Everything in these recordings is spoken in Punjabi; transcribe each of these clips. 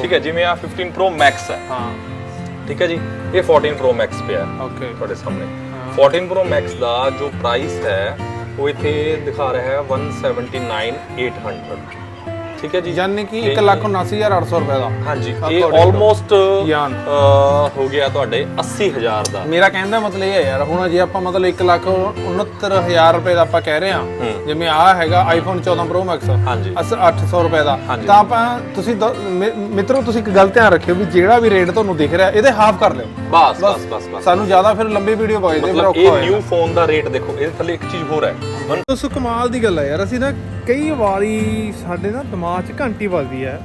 ਠੀਕ ਹੈ ਜਿਵੇਂ ਆ 15 Pro Max ਹੈ। ਹਾਂ। ਠੀਕ ਹੈ ਜੀ ਇਹ 14 Pro Max ਪਿਆ ਹੈ ਓਕੇ ਤੁਹਾਡੇ ਸਾਹਮਣੇ। ਹਾਂ। 14 Pro Max ਦਾ ਜੋ ਪ੍ਰਾਈਸ ਹੈ ਉਹ ਇੱਥੇ ਦਿਖਾ ਰਿਹਾ ਹੈ 179800 ਠੀਕ ਹੈ ਜੀ। ਯਾਨੀ ਕਿ ਤੇ- 179800 ਰੁਪਏ ਦਾ। ਹਾਂਜੀ ਇਹ ਆਲਮੋਸਟ ਯਾਨ। ਹੋ ਗਿਆ ਤੁਹਾਡੇ 80000 ਦਾ। ਮੇਰਾ ਕਹਿਣ ਦਾ ਮਤਲਬ ਇਹ ਹੈ ਯਾਰ ਹੁਣ ਜੇ ਆਪਾਂ ਮਤਲਬ 169000 ਰੁਪਏ ਦਾ ਆਪਾਂ ਕਹਿ ਰਹੇ ਹਾਂ। ਜਿਵੇਂ ਆ ਹੈਗਾ ਆਈਫੋਨ 14 Pro Max ਹਾਂਜੀ। ਅਸ 800 ਰੁਪਏ ਦਾ। ਤਾਂ ਆਪਾਂ ਤੁਸੀਂ ਮਿੱਤਰੋ ਤੁਸੀਂ ਇੱਕ ਗੱਲ ਧਿਆਨ ਰੱਖਿਓ ਵੀ ਜਿਹੜਾ ਵੀ ਰੇਟ ਤੁਹਾਨੂੰ ਦਿਖ ਰਿਹਾ ਇਹਦੇ ਹਾਫ ਕਰ ਲਿਓ। ਬਸ ਬਸ। ਬਸ ਸਾਨੂੰ ਜ਼ਿਆਦਾ ਫਿਰ ਲੰਬੀ ਵੀਡੀਓ ਪਾਈ ਦੇ ਫਿਰ ਮਤਲਬ ਔਖਾ ਇਹ ਨਿਊ ਫੋਨ ਦਾ ਰੇਟ ਦੇਖੋ ਇਹਦੇ ਥੱਲੇ ਇੱਕ ਚੀਜ਼ ਹੋਰ ਹੈ। ਦੋਸਤੋ ਕਮਾਲ ਦੀ ਗੱਲ ਹੈ ਯਾਰ ਅਸੀਂ ਨਾ ਕਈ ਵਾਰੀ ਸਾਡੇ ਨਾ ਦਿਮਾਗ 'ਚ ਘੰਟੀ ਵੱਜਦੀ ਹੈ।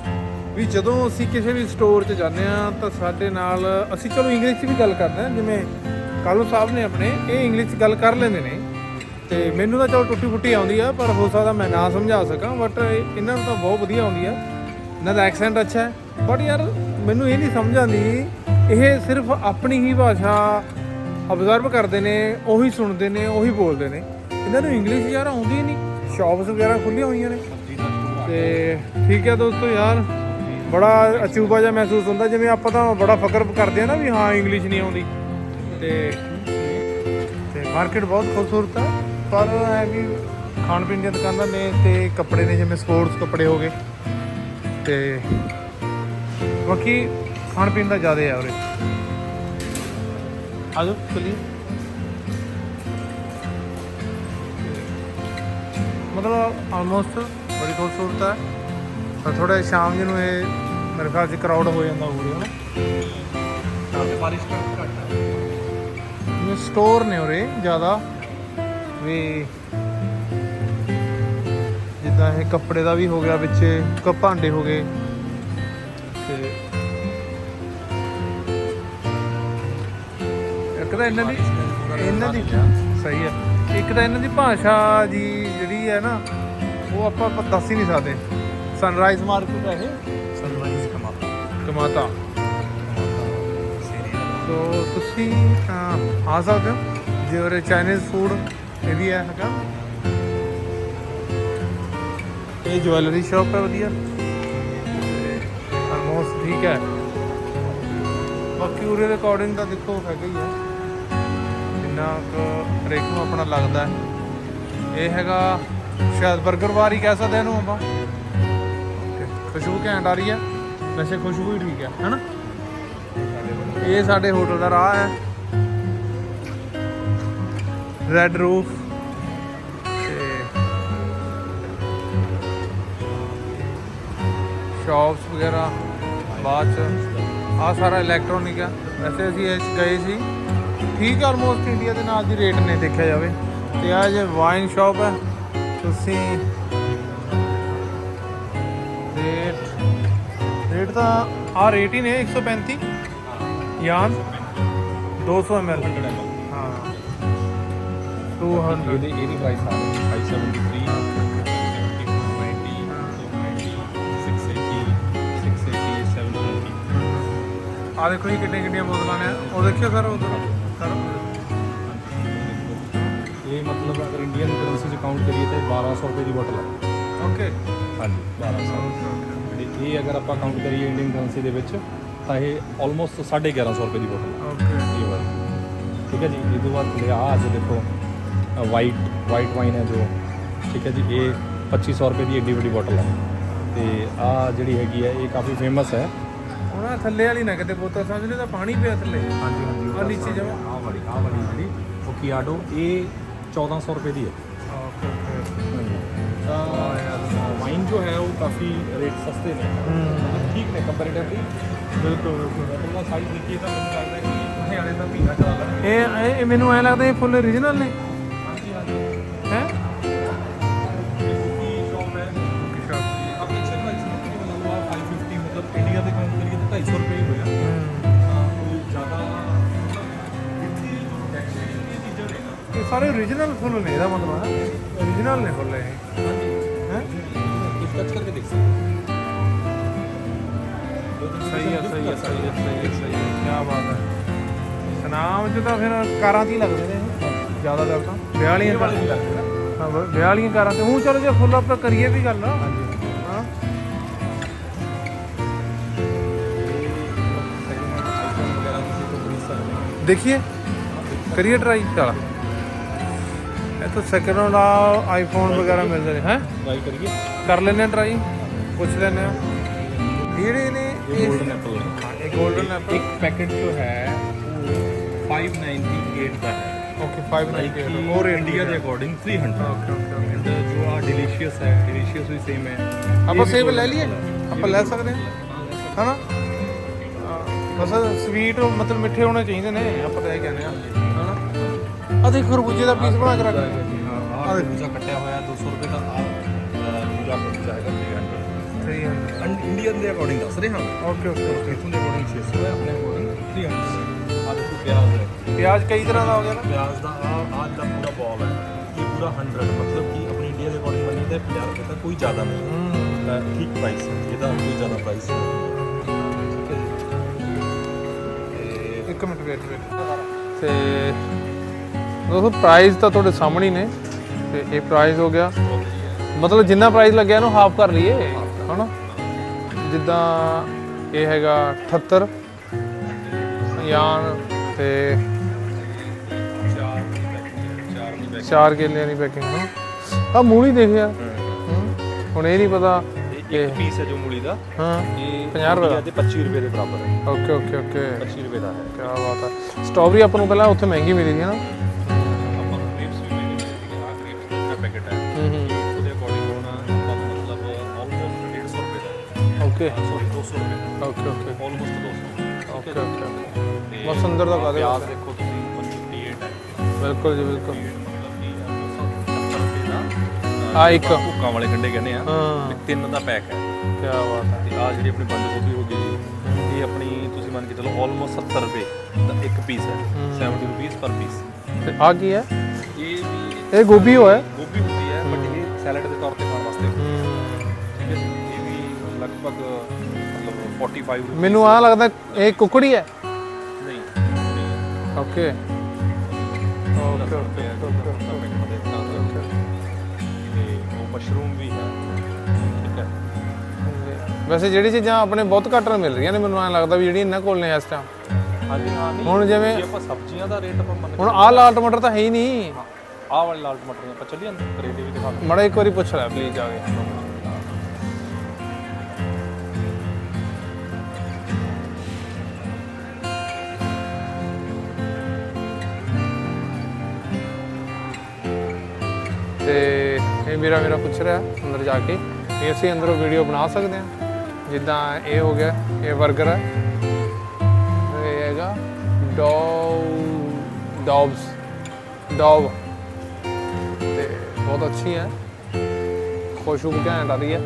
ਵੀ ਜਦੋਂ ਅਸੀਂ ਕਿਸੇ ਵੀ ਸਟੋਰ 'ਚ ਜਾਂਦੇ ਆ ਤਾਂ ਸਾਡੇ ਨਾਲ ਅਸੀਂ ਚਲੋ ਇੰਗਲਿਸ਼ 'ਚ ਵੀ ਗੱਲ ਕਰਦੇ ਆ ਜਿਵੇਂ ਕਾਲੂ ਸਾਹਿਬ ਨੇ ਆਪਣੇ, ਇਹ ਇੰਗਲਿਸ਼ 'ਚ ਗੱਲ ਕਰ ਲੈਂਦੇ ਨੇ। ਤੇ ਮੈਨੂੰ ਤਾਂ ਚਲੋ ਟੁੱਟੀ ਫੁੱਟੀ ਆਉਂਦੀ ਆ, ਪਰ ਹੋ ਸਕਦਾ ਮੈਂ ਨਾ ਸਮਝਾ ਸਕਾਂ ਬਟ ਇਹਨਾਂ ਨੂੰ ਤਾਂ ਬਹੁਤ ਵਧੀਆ ਆਉਂਦੀ ਆ। ਇਹਨਾਂ ਦਾ ਐਕਸੈਂਟ ਅੱਛਾ ਹੈ ਬਟ ਯਾਰ ਮੈਨੂੰ ਇਹ ਨਹੀਂ ਸਮਝ ਆਉਂਦੀ, ਇਹ ਸਿਰਫ ਆਪਣੀ ਹੀ ਭਾਸ਼ਾ ਅਬਜ਼ਰਵ ਕਰਦੇ ਨੇ, ਉਹੀ ਸੁਣਦੇ ਨੇ, ਉਹੀ ਬੋਲਦੇ ਨੇ। ਇਹਨਾਂ ਨੂੰ ਇੰਗਲਿਸ਼ ਯਾਰ ਆਉਂਦੀ ਹੀ ਨਹੀਂ। ਸ਼ਾਪਸ ਵਗੈਰਾ ਖੁੱਲੀਆਂ ਹੋਈਆਂ ਨੇ। ਤੇ ਠੀਕ ਹੈ ਦੋਸਤੋ ਯਾਰ, ਬੜਾ ਅਚੂਬਾ ਜਿਹਾ ਮਹਿਸੂਸ ਹੁੰਦਾ, ਜਿਵੇਂ ਆਪਾਂ ਤਾਂ ਬੜਾ ਫਕਰ ਕਰਦੇ ਆ ਨਾ ਵੀ ਹਾਂ ਇੰਗਲਿਸ਼ ਨਹੀਂ ਆਉਂਦੀ। ਤੇ ਤੇ ਮਾਰਕੀਟ ਬਹੁਤ ਖੂਬਸੂਰਤ ਹੈ ਪਰ ਹੈ ਵੀ ਖਾਣ ਪੀਣ ਦੀਆਂ ਦੁਕਾਨਾਂ ਨੇ ਤੇ ਕੱਪੜੇ ਨੇ, ਜਿਵੇਂ ਸਪੋਰਟਸ ਕੱਪੜੇ ਹੋ ਗਏ। ਤੇ ਬਾਕੀ ਖਾਣ ਪੀਣ ਦਾ ਜ਼ਿਆਦਾ ਆ ਉਰੇ। ਆਜੋ ਚਲਿਏ। ਮਤਲਬ ਆਲਮੋਸਟ ਬੜੀ ਖੂਬਸੂਰਤ ਹੈ। ਪਰ ਥੋੜਾ ਸ਼ਾਮ ਜੀ ਨੂੰ ਇਹ ਮੇਰੇ ਖਿਆਲ 'ਚ ਕਰਾਊਡ ਹੋ ਜਾਂਦਾ ਹੋਊਗਾ ਨਾ ਤਾਂ ਤੇ ਬਾਰਿਸ਼ ਘੱਟ ਹੈ। ਇਹ ਸਟੋਰ ਨੇ ਉਰੇ ਜ਼ਿਆਦਾ। ਵੀ ਜਿੱਦਾਂ ਇਹ ਕੱਪੜੇ ਦਾ ਵੀ ਹੋ ਗਿਆ ਵਿੱਚ ਕ ਭਾਂਡੇ ਹੋ ਗਏ। ਤੇ ਇੱਕ ਤਾਂ ਇਹਨਾਂ ਦੀ ਇਹਨਾਂ ਦੀ ਸਹੀ ਹੈ। ਇੱਕ ਤਾਂ ਇਹਨਾਂ ਦੀ ਭਾਸ਼ਾ ਜੀ ਜਿਹੜੀ ਹੈ ਨਾ ਉਹ ਆਪਾਂ ਆਪਾਂ ਦੱਸ ਹੀ ਨਹੀਂ ਸਕਦੇ। ਸਨਰਾਈਜ਼ ਮਾਰਕੀਟ ਹੈ ਇਹ। ਸਨਰਾਈਜ਼ ਕਮਾਤਾ। ਕਮਾਤਾ। ਸੋ ਤੁਸੀਂ ਆ ਸਕਦੇ ਹੋ। ਜੇ ਉਰੇ ਚਾਈਨੀਜ਼ ਫੂਡ ਇਹ ਵੀ ਹੈ ਹੈਗਾ। ਇਹ ਜੁਐਲਰੀ ਸ਼ਾਪ ਹੈ ਵਧੀਆ। ਆਲਮੋਸਟ ਠੀਕ ਹੈ। ਬਾਕੀ ਉਰੇ ਦੇ ਅਕੋਰਡਿੰਗ ਤਾਂ ਦੇਖੋ ਹੈਗਾ ਹੀ ਹੈ। ਜਿੰਨਾ ਕੁ ਹਰੇਕ ਨੂੰ ਆਪਣਾ ਲੱਗਦਾ ਹੈ। ਇਹ ਹੈਗਾ ਸ਼ਾਇਦ 버ਗਰ ਬਾਰ ਹੀ ਕਹਿ ਸਕਦੇ ਇਹਨੂੰ ਆਪਾਂ। ਖੁਸ਼ਬੂ ਘੈਂਟ ਆ ਰਹੀ ਹੈ। ਵੈਸੇ ਖੁਸ਼ਬੂ ਹੀ ਠੀਕ ਹੈ, ਹੈਨਾ? ਇਹ ਸਾਡੇ ਹੋਟਲ ਦਾ ਰਾਹ ਹੈ। ਰੈੱਡ ਰੂਫ ਤੇ ਸ਼ਾਪਸ ਵਗੈਰਾ, ਬਾਅਦ ਚ ਆ ਸਾਰਾ ਇਲੈਕਟ੍ਰੋਨਿਕ ਆ। ਵੈਸੇ ਅਸੀਂ ਇਹ ਗਏ ਸੀ। ਠੀਕ ਆਲਮੋਸਟ ਇੰਡੀਆ ਦੇ ਨਾਲ ਦੀ ਰੇਟ ਨੇ ਦੇਖਿਆ ਜਾਵੇ। ਤੇ ਆ ਜੇ ਵਾਈਨ ਸ਼ਾਪ ਹੈ। ਤੁਸੀਂ ਰੇਟ ਰੇਟ ਤਾਂ ਆ ਰੇਟ ਹੀ ਨੇ 135 ਯਾਨ 200 ml ਹਾਂ? 200 ਇਹਦੀ ਇਹਦੀ ਪ੍ਰਾਈਸ ਆ ਰਹੀ 573 90 90 680 680 720 ਆ ਦੇਖੋ ਜੀ ਕਿੰਨੇ ਕਿੰਨੀਆਂ ਬੋਤਲਾਂ ਨੇ ਉਹ ਦੇਖਿਓ ਸਰ ਉਧਰ। ਕਾਊਂਟ ਕਰੀਏ ਤਾਂ 1200 ਰੁਪਏ ਦੀ ਬੋਟਲ ਹੈ ਓਕੇ ਹਾਂਜੀ। 1200 ਤੇ ਇਹ ਅਗਰ ਆਪਾਂ ਕਾਊਂਟ ਕਰੀਏ ਇੰਡੀਅਨ ਕਰੰਸੀ ਦੇ ਵਿੱਚ ਤਾਂ ਇਹ ਆਲਮੋਸਟ 1150 ਰੁਪਏ ਦੀ ਬੋਟਲ ਹੈ ਓਕੇ ਇਹ ਵਾਲੀ। ਠੀਕ ਹੈ ਜੀ? ਇਹ ਤੋਂ ਬਾਅਦ ਥੱਲੇ ਆ ਅੱਜ ਦੇਖੋ ਵਾਈਟ ਵਾਈਟ ਵਾਈਨ ਹੈ ਜੋ। ਠੀਕ ਹੈ ਜੀ? ਇਹ 2500 ਰੁਪਏ ਦੀ ਏਡੀ ਵੱਡੀ ਬੋਟਲ ਹੈ ਤੇ ਆ ਜਿਹੜੀ ਹੈਗੀ ਹੈ ਇਹ ਕਾਫੀ ਫੇਮਸ ਹੈ। ਉਹਨਾਂ ਥੱਲੇ ਵਾਲੀ ਨਾ ਕਿਤੇ ਬੋਤਲ ਸਮਝ ਲਈ ਤਾਂ ਪਾਣੀ ਪਿਆ ਥੱਲੇ। ਹਾਂਜੀ ਹਾਂਜੀ। ਆਹ ਨੀਚੇ ਜਮਾਂ? ਆ ਵਾਲੀ ਆ ਵਾਲੀ ਜਿਹੜੀ ਓਕੀਆਡੋ ਇਹ 1400 ਰੁਪਏ ਦੀ ਹੈ। ਜੋ ਹੈ ਉਹ ਕਾਫੀ ਰੇਟ ਸਸਤੇ ਨੇ ਮਤਲਬ ਠੀਕ ਨੇ ਕੰਪੈਰੀਟਿਵਲੀ ਬਿਲਕੁਲ ਬਿਲਕੁਲ ਸਾਈਜ਼ ਦੇਖੀਏ ਤਾਂ ਮੈਨੂੰ ਲੱਗਦਾ ਕਿ ਹਰਿਆਣੇ ਦਾ ਮਹੀਨਾ ਚੱਲਦਾ ਹੈ ਇਹ ਇਹ- ਇਹ ਮੈਨੂੰ ਐ ਲੱਗਦਾ ਇਹ ਫੁੱਲ origignal ਨੇ ਸਾਰੇ origignal ਫੁੱਲ ਨੇ ਇਹਦਾ ਮਤਲਬ ਹੈ। Origignal ਨੇ ਫੁੱਲ ਇਹ। ਹੈ? ਇਸ ਟੱਚ ਕਰਕੇ ਦੇਖ ਸਹੀ ਹੈ ਸਹੀ ਹੈ ਸਹੀ ਹੈ ਸਹੀ ਹੈ ਕੀ ਬਾਤ ਹੈ। ਸਨਾਮ ਚ ਫਿਰ ਕਾਰਾਂ ਦੀ ਲੱਗਦੇ ਨੇ ਜ਼ਿਆਦਾ ਗੱਲ ਵਿਆਹ ਵਾਲੀਆਂ ਕਾਰਾਂ। ਦੀ ਤੇ। ਹੂੰ ਚਲੋ ਜੇ ਫੁੱਲ ਆਪਾਂ ਕਰੀਏ ਵੀ ਗੱਲ। ਹਾਂਜੀ। ਦੇਖੀਏ। ਕਰੀਏ ਟਰਾਈ ਚਲਾ। ਤਾਂ ਸੈਕਿੰਡ ਹੈਂਡ ਆਈਫੋਨ ਵਗੈਰਾ ਮਿਲਦੇ ਨੇ ਹੈ? ਟਰਾਈ ਕਰੀਏ। ਕਰ ਲੈਨੇ ਟਰਾਈ ਪੁੱਛ ਲੈਨੇ ਆ ਜਿਹੜੇ ਨੇ ਇਹ 골ਡਨ ਐਪਲ ਹੈ। ਇਹ 골ਡਨ ਐਪਲ ਇੱਕ ਪੈਕੇਟ ਜੋ ਹੈ ਉਹ 598 ਦਾ ਹੈ। ਓਕੇ 5 ਲਾਈਕ ਹੋਰ ਹੋਰ ਇੰਡੀਆ ਦੇ ਅਕੋਰਡਿੰਗ 300 ਐਂਡ ਜੋ ਆ ਡਿਲੀਸ਼ੀਅਸ ਹੈ ਡਿਲੀਸ਼ੀਅਸ ਵੀ ਸੇਮ ਹੈ। ਆਪਾਂ ਸੇਬ ਲੈ ਲਈਏ? ਆਪਾਂ ਲੈ ਸਕਦੇ ਹਾਂ। ਹਨਾ? ਬਸ ਸਵੀਟ ਮਤਲਬ ਮਿੱਠੇ ਹੋਣੇ ਚਾਹੀਦੇ ਨੇ। ਆਪਾਂ ਤਾਂ ਇਹ ਕਹਿੰਦੇ ਆ ਦੇਖ ਖਰਬੂਜੇ ਦਾ ਪੀਸ ਬਣਾ ਕੇ ਰੱਖ ਆ ਦੂਜਾ ਕੱਟਿਆ ਹੋਇਆ 200 ਰੁਪਏ ਦਾ ਆ ਦੂਜਾ ਕੱਟਿਆ ਹੈਗਾ 300 ਸਹੀ ਹੈ। ਐਂਡ ਇੰਡੀਅਨ ਦੇ ਅਕੋਰਡਿੰਗ ਦੱਸ ਰਹੇ ਹਾਂ ਓਕੇ ਓਕੇ ਓਕੇ ਇਥੋਂ ਦੇ ਅਕੋਰਡਿੰਗ 600 ਹੈ ਆਪਣੇ ਅਕੋਰਡਿੰਗ 300 ਆ ਦੇਖੋ ਪਿਆਜ਼ ਹੈ। ਪਿਆਜ਼ ਕਈ ਤਰ੍ਹਾਂ ਦਾ ਹੋ ਗਿਆ ਨਾ? ਪਿਆਜ਼ ਦਾ ਆ ਆ ਦਾ ਪੂਰਾ ਬਾਲ ਹੈ ਇਹ ਪੂਰਾ 100 ਮਤਲਬ ਕਿ ਆਪਣੀ ਇੰਡੀਆ ਦੇ ਅਕੋਰਡਿੰਗ ਮੰਨੀ ਤਾਂ 50 ਰੁਪਏ ਦਾ ਕੋਈ ਜ਼ਿਆਦਾ ਨਹੀਂ। ਹੈ। ਹੂੰ ਠੀਕ ਪ੍ਰਾਈਸ ਹੈ ਇਹਦਾ ਕੋਈ ਜ਼ਿਆਦਾ ਪ੍ਰਾਈਸ ਨਹੀਂ। ਹੈ ਇੱਕ ਮਿੰਟ ਵੇਟ ਵੇਟ ਤੇ ਦੋਸਤੋ ਪ੍ਰਾਈਸ ਤਾਂ ਤੁਹਾਡੇ ਸਾਹਮਣੇ ਹੀ ਨੇ ਤੇ ਇਹ ਪ੍ਰਾਈਸ ਹੋ ਗਿਆ। ਮਤਲਬ ਜਿੰਨਾ ਪ੍ਰਾਈਸ ਲੱਗਿਆ ਇਹਨੂੰ ਹਾਫ ਕਰ ਲਈਏ ਹਨਾ? ਜਿੱਦਾਂ ਇਹ ਹੈਗਾ 78 ਯਾਨ ਤੇ ਚਾਰ ਦੀ ਪੈਕਿੰਗ ਚਾਰ ਦੀ ਪੈਕਿੰਗ ਹਨਾ? ਆ ਮੂਲੀ ਦੇਖ ਯਾਰ। ਹੂੰ। ਹੁਣ ਇਹ ਨਹੀਂ ਪਤਾ ਇੱਕ ਪੀਸ ਹੈ ਜੋ ਮੂਲੀ ਦਾ। ਹਾਂ। ਇਹ 50 ਰੁਪਏ ਦਾ। ਦੇ 25 ਰੁਪਏ ਦੇ ਬਰਾਬਰ ਹੈ। Okay okay okay. 25 ਰੁਪਏ ਦਾ ਹੈ। ਕੀ ਬਾਤ ਹੈ ਸਟ੍ਰਾਬੇਰੀ ਆਪਾਂ ਨੂੰ ਪਹਿਲਾਂ ਉੱਥੇ ਮਹਿੰਗੀ ਮਿਲੀ ਸੀ ਨਾ ਓਕੇ। ਸੌਰੀ 200 ਰੁਪਏ। Okay okay. Almost 200 okay okay ਤੇ ਬਹੁਤ ਸੁੰਦਰ ਦਾ ਕਾਦੇ ਪਿਆਜ਼ ਦੇਖੋ ਤੁਸੀਂ 158 ਹੈ ਬਿਲਕੁਲ ਜੀ ਬਿਲਕੁਲ। ਮਤਲਬ ਕਿ 70 ਰੁਪਏ ਦਾ ਆ ਇੱਕ। ਭੁੱਕਾਂ ਵਾਲੇ ਗੰਡੇ ਕਹਿੰਦੇ ਆ ਹਾਂ। ਤਿੰਨ ਦਾ ਪੈਕ ਹੈ। ਕੀ ਬਾਤ ਹੈ। ਤੇ ਆ ਜਿਹੜੀ ਆਪਣੀ ਬੰਦ ਗੋਭੀ ਹੋ ਗਈ ਇਹ ਆਪਣੀ ਤੁਸੀਂ ਮੰਨ ਕੇ ਚਲੋ ਆਲਮੋਸਟ 70 ਰੁਪਏ ਦਾ ਇੱਕ ਪੀਸ ਹੈ 70 ਰੁਪੀਸ ਪਰ ਪੀਸ ਤੇ ਆ ਕੀ ਹੈ? ਇਹ ਵੀ ਇਹ ਗੋਭੀ ਹੋਇਆ? ਗੋਭੀ ਹੁੰਦੀ ਹੈ ਬਟ ਇਹ ਸੈਲਡ ਦੇ ਤੌਰ ਤੇ ਖਾਣ ਵਾਸਤੇ। ਠੀਕ ਹੈ ਲਗਭਗ ਮਤਲਬ 45 ਰੁਪਏ ਮੈਨੂੰ ਆ ਲੱਗਦਾ ਇਹ ਕੁਕੜੀ ਹੈ। ਨਹੀਂ ਓਕੇ ਓਕੇ ਓਕੇ ਤੇ ਉਹ ਮਸ਼ਰੂਮ ਵੀ ਹੈ। ਠੀਕ ਹੈ। ਵੈਸੇ ਜਿਹੜੀ ਚੀਜ਼ਾਂ ਆਪਣੇ ਬਹੁਤ ਘੱਟ ਮਿਲ ਰਹੀਆਂ ਨੇ ਮੈਨੂੰ ਐਂ ਲੱਗਦਾ ਵੀ ਜਿਹੜੀਆਂ ਇਹਨਾਂ ਕੋਲ ਨੇ ਇਸ ਟਾਈਮ ਹਾਂਜੀ ਹਾਂ ਨਹੀਂ ਹੁਣ ਜਿਵੇਂ ਜੇ ਆਪਾਂ ਸਬਜ਼ੀਆਂ ਦਾ ਰੇਟ ਆਪਾਂ ਮੰਨ ਹੁਣ ਆਹ ਲਾਲ ਟਮਾਟਰ ਤਾਂ ਹੈ ਹੀ ਨਹੀਂ। ਆਹ ਵਾਲੇ ਲਾਲ ਟਮਾਟਰ ਨੇ ਆਪਾਂ ਚੱਲੀ ਅੰਦਰ ਕਰੇਲੇ ਵੀ ਦਿਖਾ ਦਿਓ ਮੜਾ ਇੱਕ ਵਾਰੀ ਪੁੱਛ ਲੈ ਪਲੀਜ਼ ਆ ਕੇ। ਤੇ ਇਹ ਮੇਰਾ ਮੇਰਾ ਪੁੱਛ ਰਿਹਾ ਅੰਦਰ ਜਾ ਕੇ ਵੀ ਅਸੀਂ ਅੰਦਰੋਂ ਵੀਡੀਓ ਬਣਾ ਸਕਦੇ ਹਾਂ? ਜਿੱਦਾਂ ਇਹ ਹੋ ਗਿਆ, ਇਹ 버ਗਰ ਹੈ ਇਹ ਹੈਗਾ ਡੌ ਡੌਬਸ ਡੌਬ ਤੇ ਬਹੁਤ ਅੱਛੀ ਹੈ। ਖੁਸ਼ਬੂ ਘੈਂਟ ਆ ਰਹੀ ਹੈ।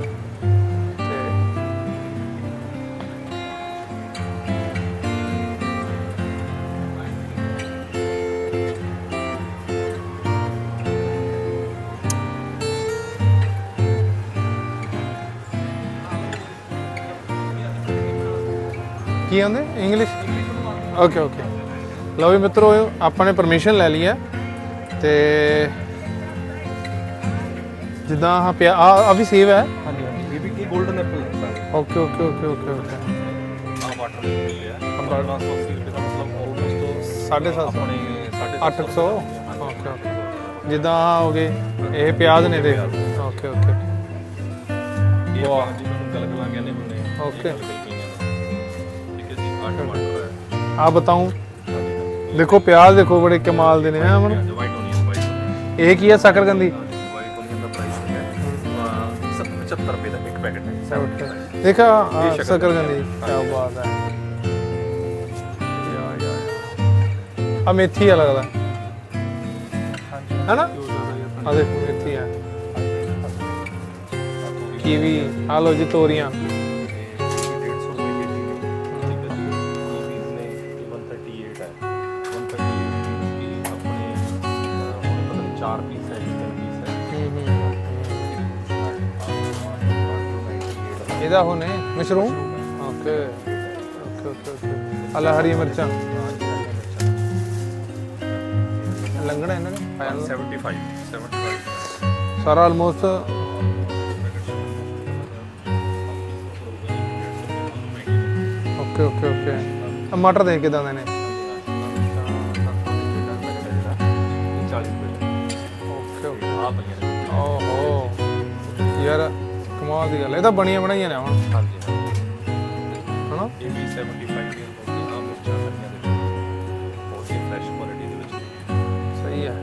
ਕੀ ਆਂਦੇ ਇੰਗਲਿਸ਼ ਓਕੇ ਓਕੇ ਲਓ ਵੀ ਮਿੱਤਰੋ ਆਪਾਂ ਨੇ ਪਰਮਿਸ਼ਨ ਲੈ ਲਈ ਹੈ ਤੇ ਜਿੱਦਾਂ ਆ ਪਿਆ ਆ ਆ ਵੀ ਸੇਵ ਹੈ? ਹਾਂਜੀ ਇਹ ਵੀ ਇਹ 골ਡਨ ਐਪਲ ਹੈ okay okay okay okay okay ਆ ਵਾਟਰ ਹੈ। 1580 ਰੁਪਏ ਦਾ ਮਤਲਬ ਆਲਮੋਸਟ ਸਾਢੇ ਸੱਤ ਸੌ। 850 800 ਓਕੇ ਓਕੇ ਜਿੱਦਾਂ ਆ ਹੋ ਗਏ ਇਹ ਪਿਆਜ਼ ਨੇ ਦੇ ਓਕੇ ਓਕੇ ਇਹ ਵਾਹ। ਆਪਾਂ ਜਿਹਨੂੰ ਗਲਗਲਾਂ ਕਹਿੰਦੇ ਹੁੰਦੇ ਆ ਆ ਟਮਾਟਰ ਹੈ ਆ ਬਤਾਉਂ ਦੇਖੋ ਪਿਆਜ਼ ਦੇਖੋ ਬੜੇ ਕਮਾਲ ਦੇ ਨੇ ਹੈ ਅਮਨ ਵਾਈਟ ਓਨੀਅਨ ਵਾਈਟ ਇਹ ਕੀ ਹੈ ਸ਼ਕਰਕੰਦੀ ਵਾਈਟ ਓਨੀਅਨ ਦਾ ਪ੍ਰਾਈਸ ਹੈ ਅਹ, ਸੱਤ- 75 ਰੁਪਏ ਦਾ ਇੱਕ ਪੈਕੇਟ ਹੈ 70 ਦਾ ਹੈ। ਦੇਖਾ ਇਹ ਸ਼ਕਰਕੰਦੀ। ਸ਼ਕਰਕੰਦੀ ਕੀ ਉਹ ਨੇ ਮਸ਼ਰੂਮ? ਓਕੇ ਓਕੇ ਹਰੀ ਮਿਰਚਾਂ। ਲੰਗਣਾ ਇਹਨਾਂ ਨੇ? 75 75 ਸਾਰਾ ਆਲਮੋਸਟ ਓਕੇ ਓਕੇ ਓਕੇ। ਮਟਰ ਦੇ ਕਿਦਾਂ ਦੇ ਨੇ। ਯਾਰ ਕਮਾਲ ਦੀ ਗੱਲ ਹੈ। ਇਹ ਤਾਂ ਬਣੀਆਂ ਬਣਾਈਆਂ ਨੇ ਹੁਣ। ਹਾਂਜੀ ਹਨਾ? ਇਹ ਵੀ 75 ਈਅਰ ਹੋ ਆ ਮਿਰਚਾਂ ਲੱਗੀਆਂ ਦੇ ਬਹੁਤ ਹੀ ਫਰੈਸ਼ ਕੁਆਲਿਟੀ ਦੇ ਵਿੱਚ। ਸਹੀ ਹੈ।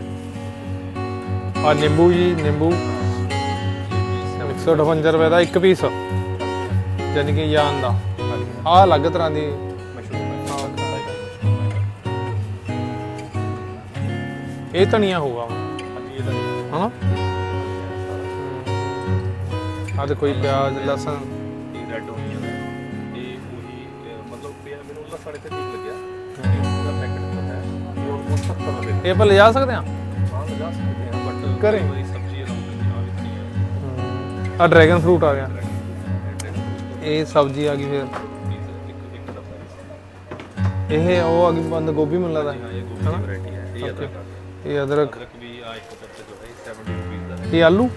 ਆ ਨਿੰਬੂ ਜੀ ਨਿੰਬੂ। 158 ਰੁਪਏ ਦਾ ਇੱਕ ਪੀਸ ਯਾਨੀ ਕਿ ਜਾਨ ਦਾ। ਆ ਅਲੱਗ ਤਰ੍ਹਾਂ ਦੀ ਇਹ ਧਨੀਆ ਹੋਊਗਾ। ਆ ਤੇ ਕੋਈ ਪਿਆਜ਼ ਲਸਣ। ਇਹ ਰੈੱਡ ਹੋਣੀ ਹੈ। ਇਹ ਉਹੀ ਅਹ, ਮਤਲਬ ਪਿਆ ਮੈਨੂੰ ਉਹਦਾ ਸਾਡੇ ਤੇ ਠੀਕ ਲੱਗਿਆ। ਇਹ ਉਹਦਾ ਪੈਕੇਟ ਜੋ ਹੈ। ਇਹ almost 70 ਰੁਪਏ ਦਾ ਇਹ ਆਪਾਂ ਲਿਜਾ ਸਕਦੇ ਹਾਂ? ਹਾਂ ਲਗਾ ਸਕਦੇ ਹਾਂ ਬਟ ਘਰੇ? ਵਾਰੀ ਸਬਜ਼ੀ ਅਰਾਊਂਡ ਆ ਵਿਕਰੀ ਹੈ। ਆ ਡਰੈਗਨ ਫਰੂਟ ਆ ਗਿਆ। ਰੈੱਡ ਰੈੱਡ ਇਹ ਸਬਜ਼ੀ ਆ ਗਈ ਫਿਰ। ਇੱਕ ਇੱਕ ਡੱਬਾ। ਹੈ ਇਹ ਉਹ ਆ ਗਈ ਬੰਦ ਗੋਭੀ ਮੈਨੂੰ ਲੱਗਦਾ। ਹਾਂ ਇਹ ਗੋਭੀ ਦੀ ਵੈਰਾਈਟੀ ਹੈ। ਇਹ ਅਦਰਕ। ਆ ਇਹ ਅਦਰਕ। ਅਦਰਕ ਵੀ ਆ ਇੱਕ ਪੱਤੇ ਜੋ ਹੈ 70 ਰੁਪਏ ਦਾ ਹੈ। ਇਹ ਆਲੂ ਆਲੂ?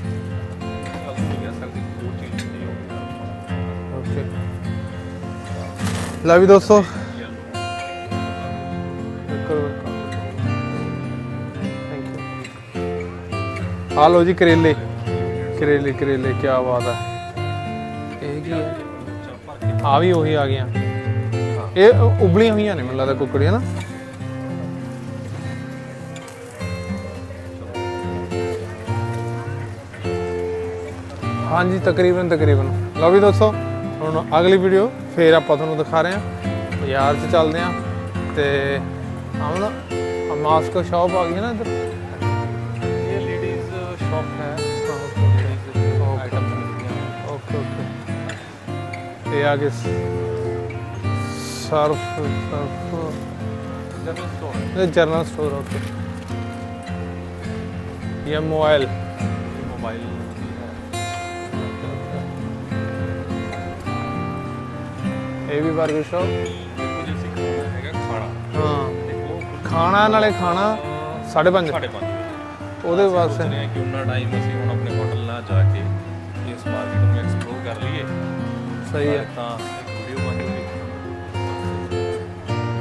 ਲੈ ਵੀ ਦੋਸਤੋ ਥੈਂਕ ਯੂ ਆ ਲਓ ਜੀ ਕਰੇਲੇ ਕਰੇਲੇ ਕਰੇਲੇ ਕੀ ਬਾਤ ਹੈ ਇਹ ਕੀ ਹੈ ਆ ਵੀ ਉਹੀ ਆ ਗਈਆਂ ਇਹ ਉਬਲੀਆਂ ਹੋਈਆਂ ਨੇ ਮੈਨੂੰ ਲੱਗਦਾ ਕੁੱਕੜੀਆਂ ਨਾ ਹਾਂਜੀ ਤਕਰੀਬਨ ਤਕਰੀਬਨ ਲਓ ਵੀ ਦੋਸਤੋ ਹੁਣ ਅਗਲੀ ਵੀਡੀਓ ਫੇਰ ਆਪਾਂ ਤੁਹਾਨੂੰ ਦਿਖਾ ਰਹੇ ਹਾਂ। ਬਾਜ਼ਾਰ 'ਚ ਚੱਲਦੇ ਹਾਂ ਤੇ ਆਮਨ ਮਾਸਕ ਸ਼ਾਪ ਆ ਗਈ ਨਾ ਇੱਧਰ। ਇਹ ਹੈ। ਓਕੇ ਓਕੇ ਇਹ ਆ ਗਏ Saraf general store general store okay ਇਹ ਮੋਬਾਈਲ ਮੋਬਾਈਲ ਇਹ ਵੀ 버ਗਰ ਸ਼ਾਪ ਕੁਝ ਅਸੀਂ ਖਾਣਾ ਹੈਗਾ ਖਾਣਾ। ਹਾਂ। ਤੇ ਖਾਣਾ ਨਾਲੇ ਖਾਣਾ 5.5 ਸਾਡੇ ਪੰਜ। ਉਹਦੇ ਵਾਸਤੇ ਕਿ ਉਹਨਾਂ ਟਾਈਮ ਅਸੀਂ ਹੁਣ ਆਪਣੇ ਹੋਟਲ ਨਾਲ ਜਾ ਕੇ ਇਸ ਮਾਰਕੀਟ ਨੂੰ ਐਕਸਪਲੋਰ ਕਰ ਲਈਏ। ਸਹੀ ਹੈ। ਤਾਂ ਵੀਡੀਓ ਬਣ ਜੂਗੀ।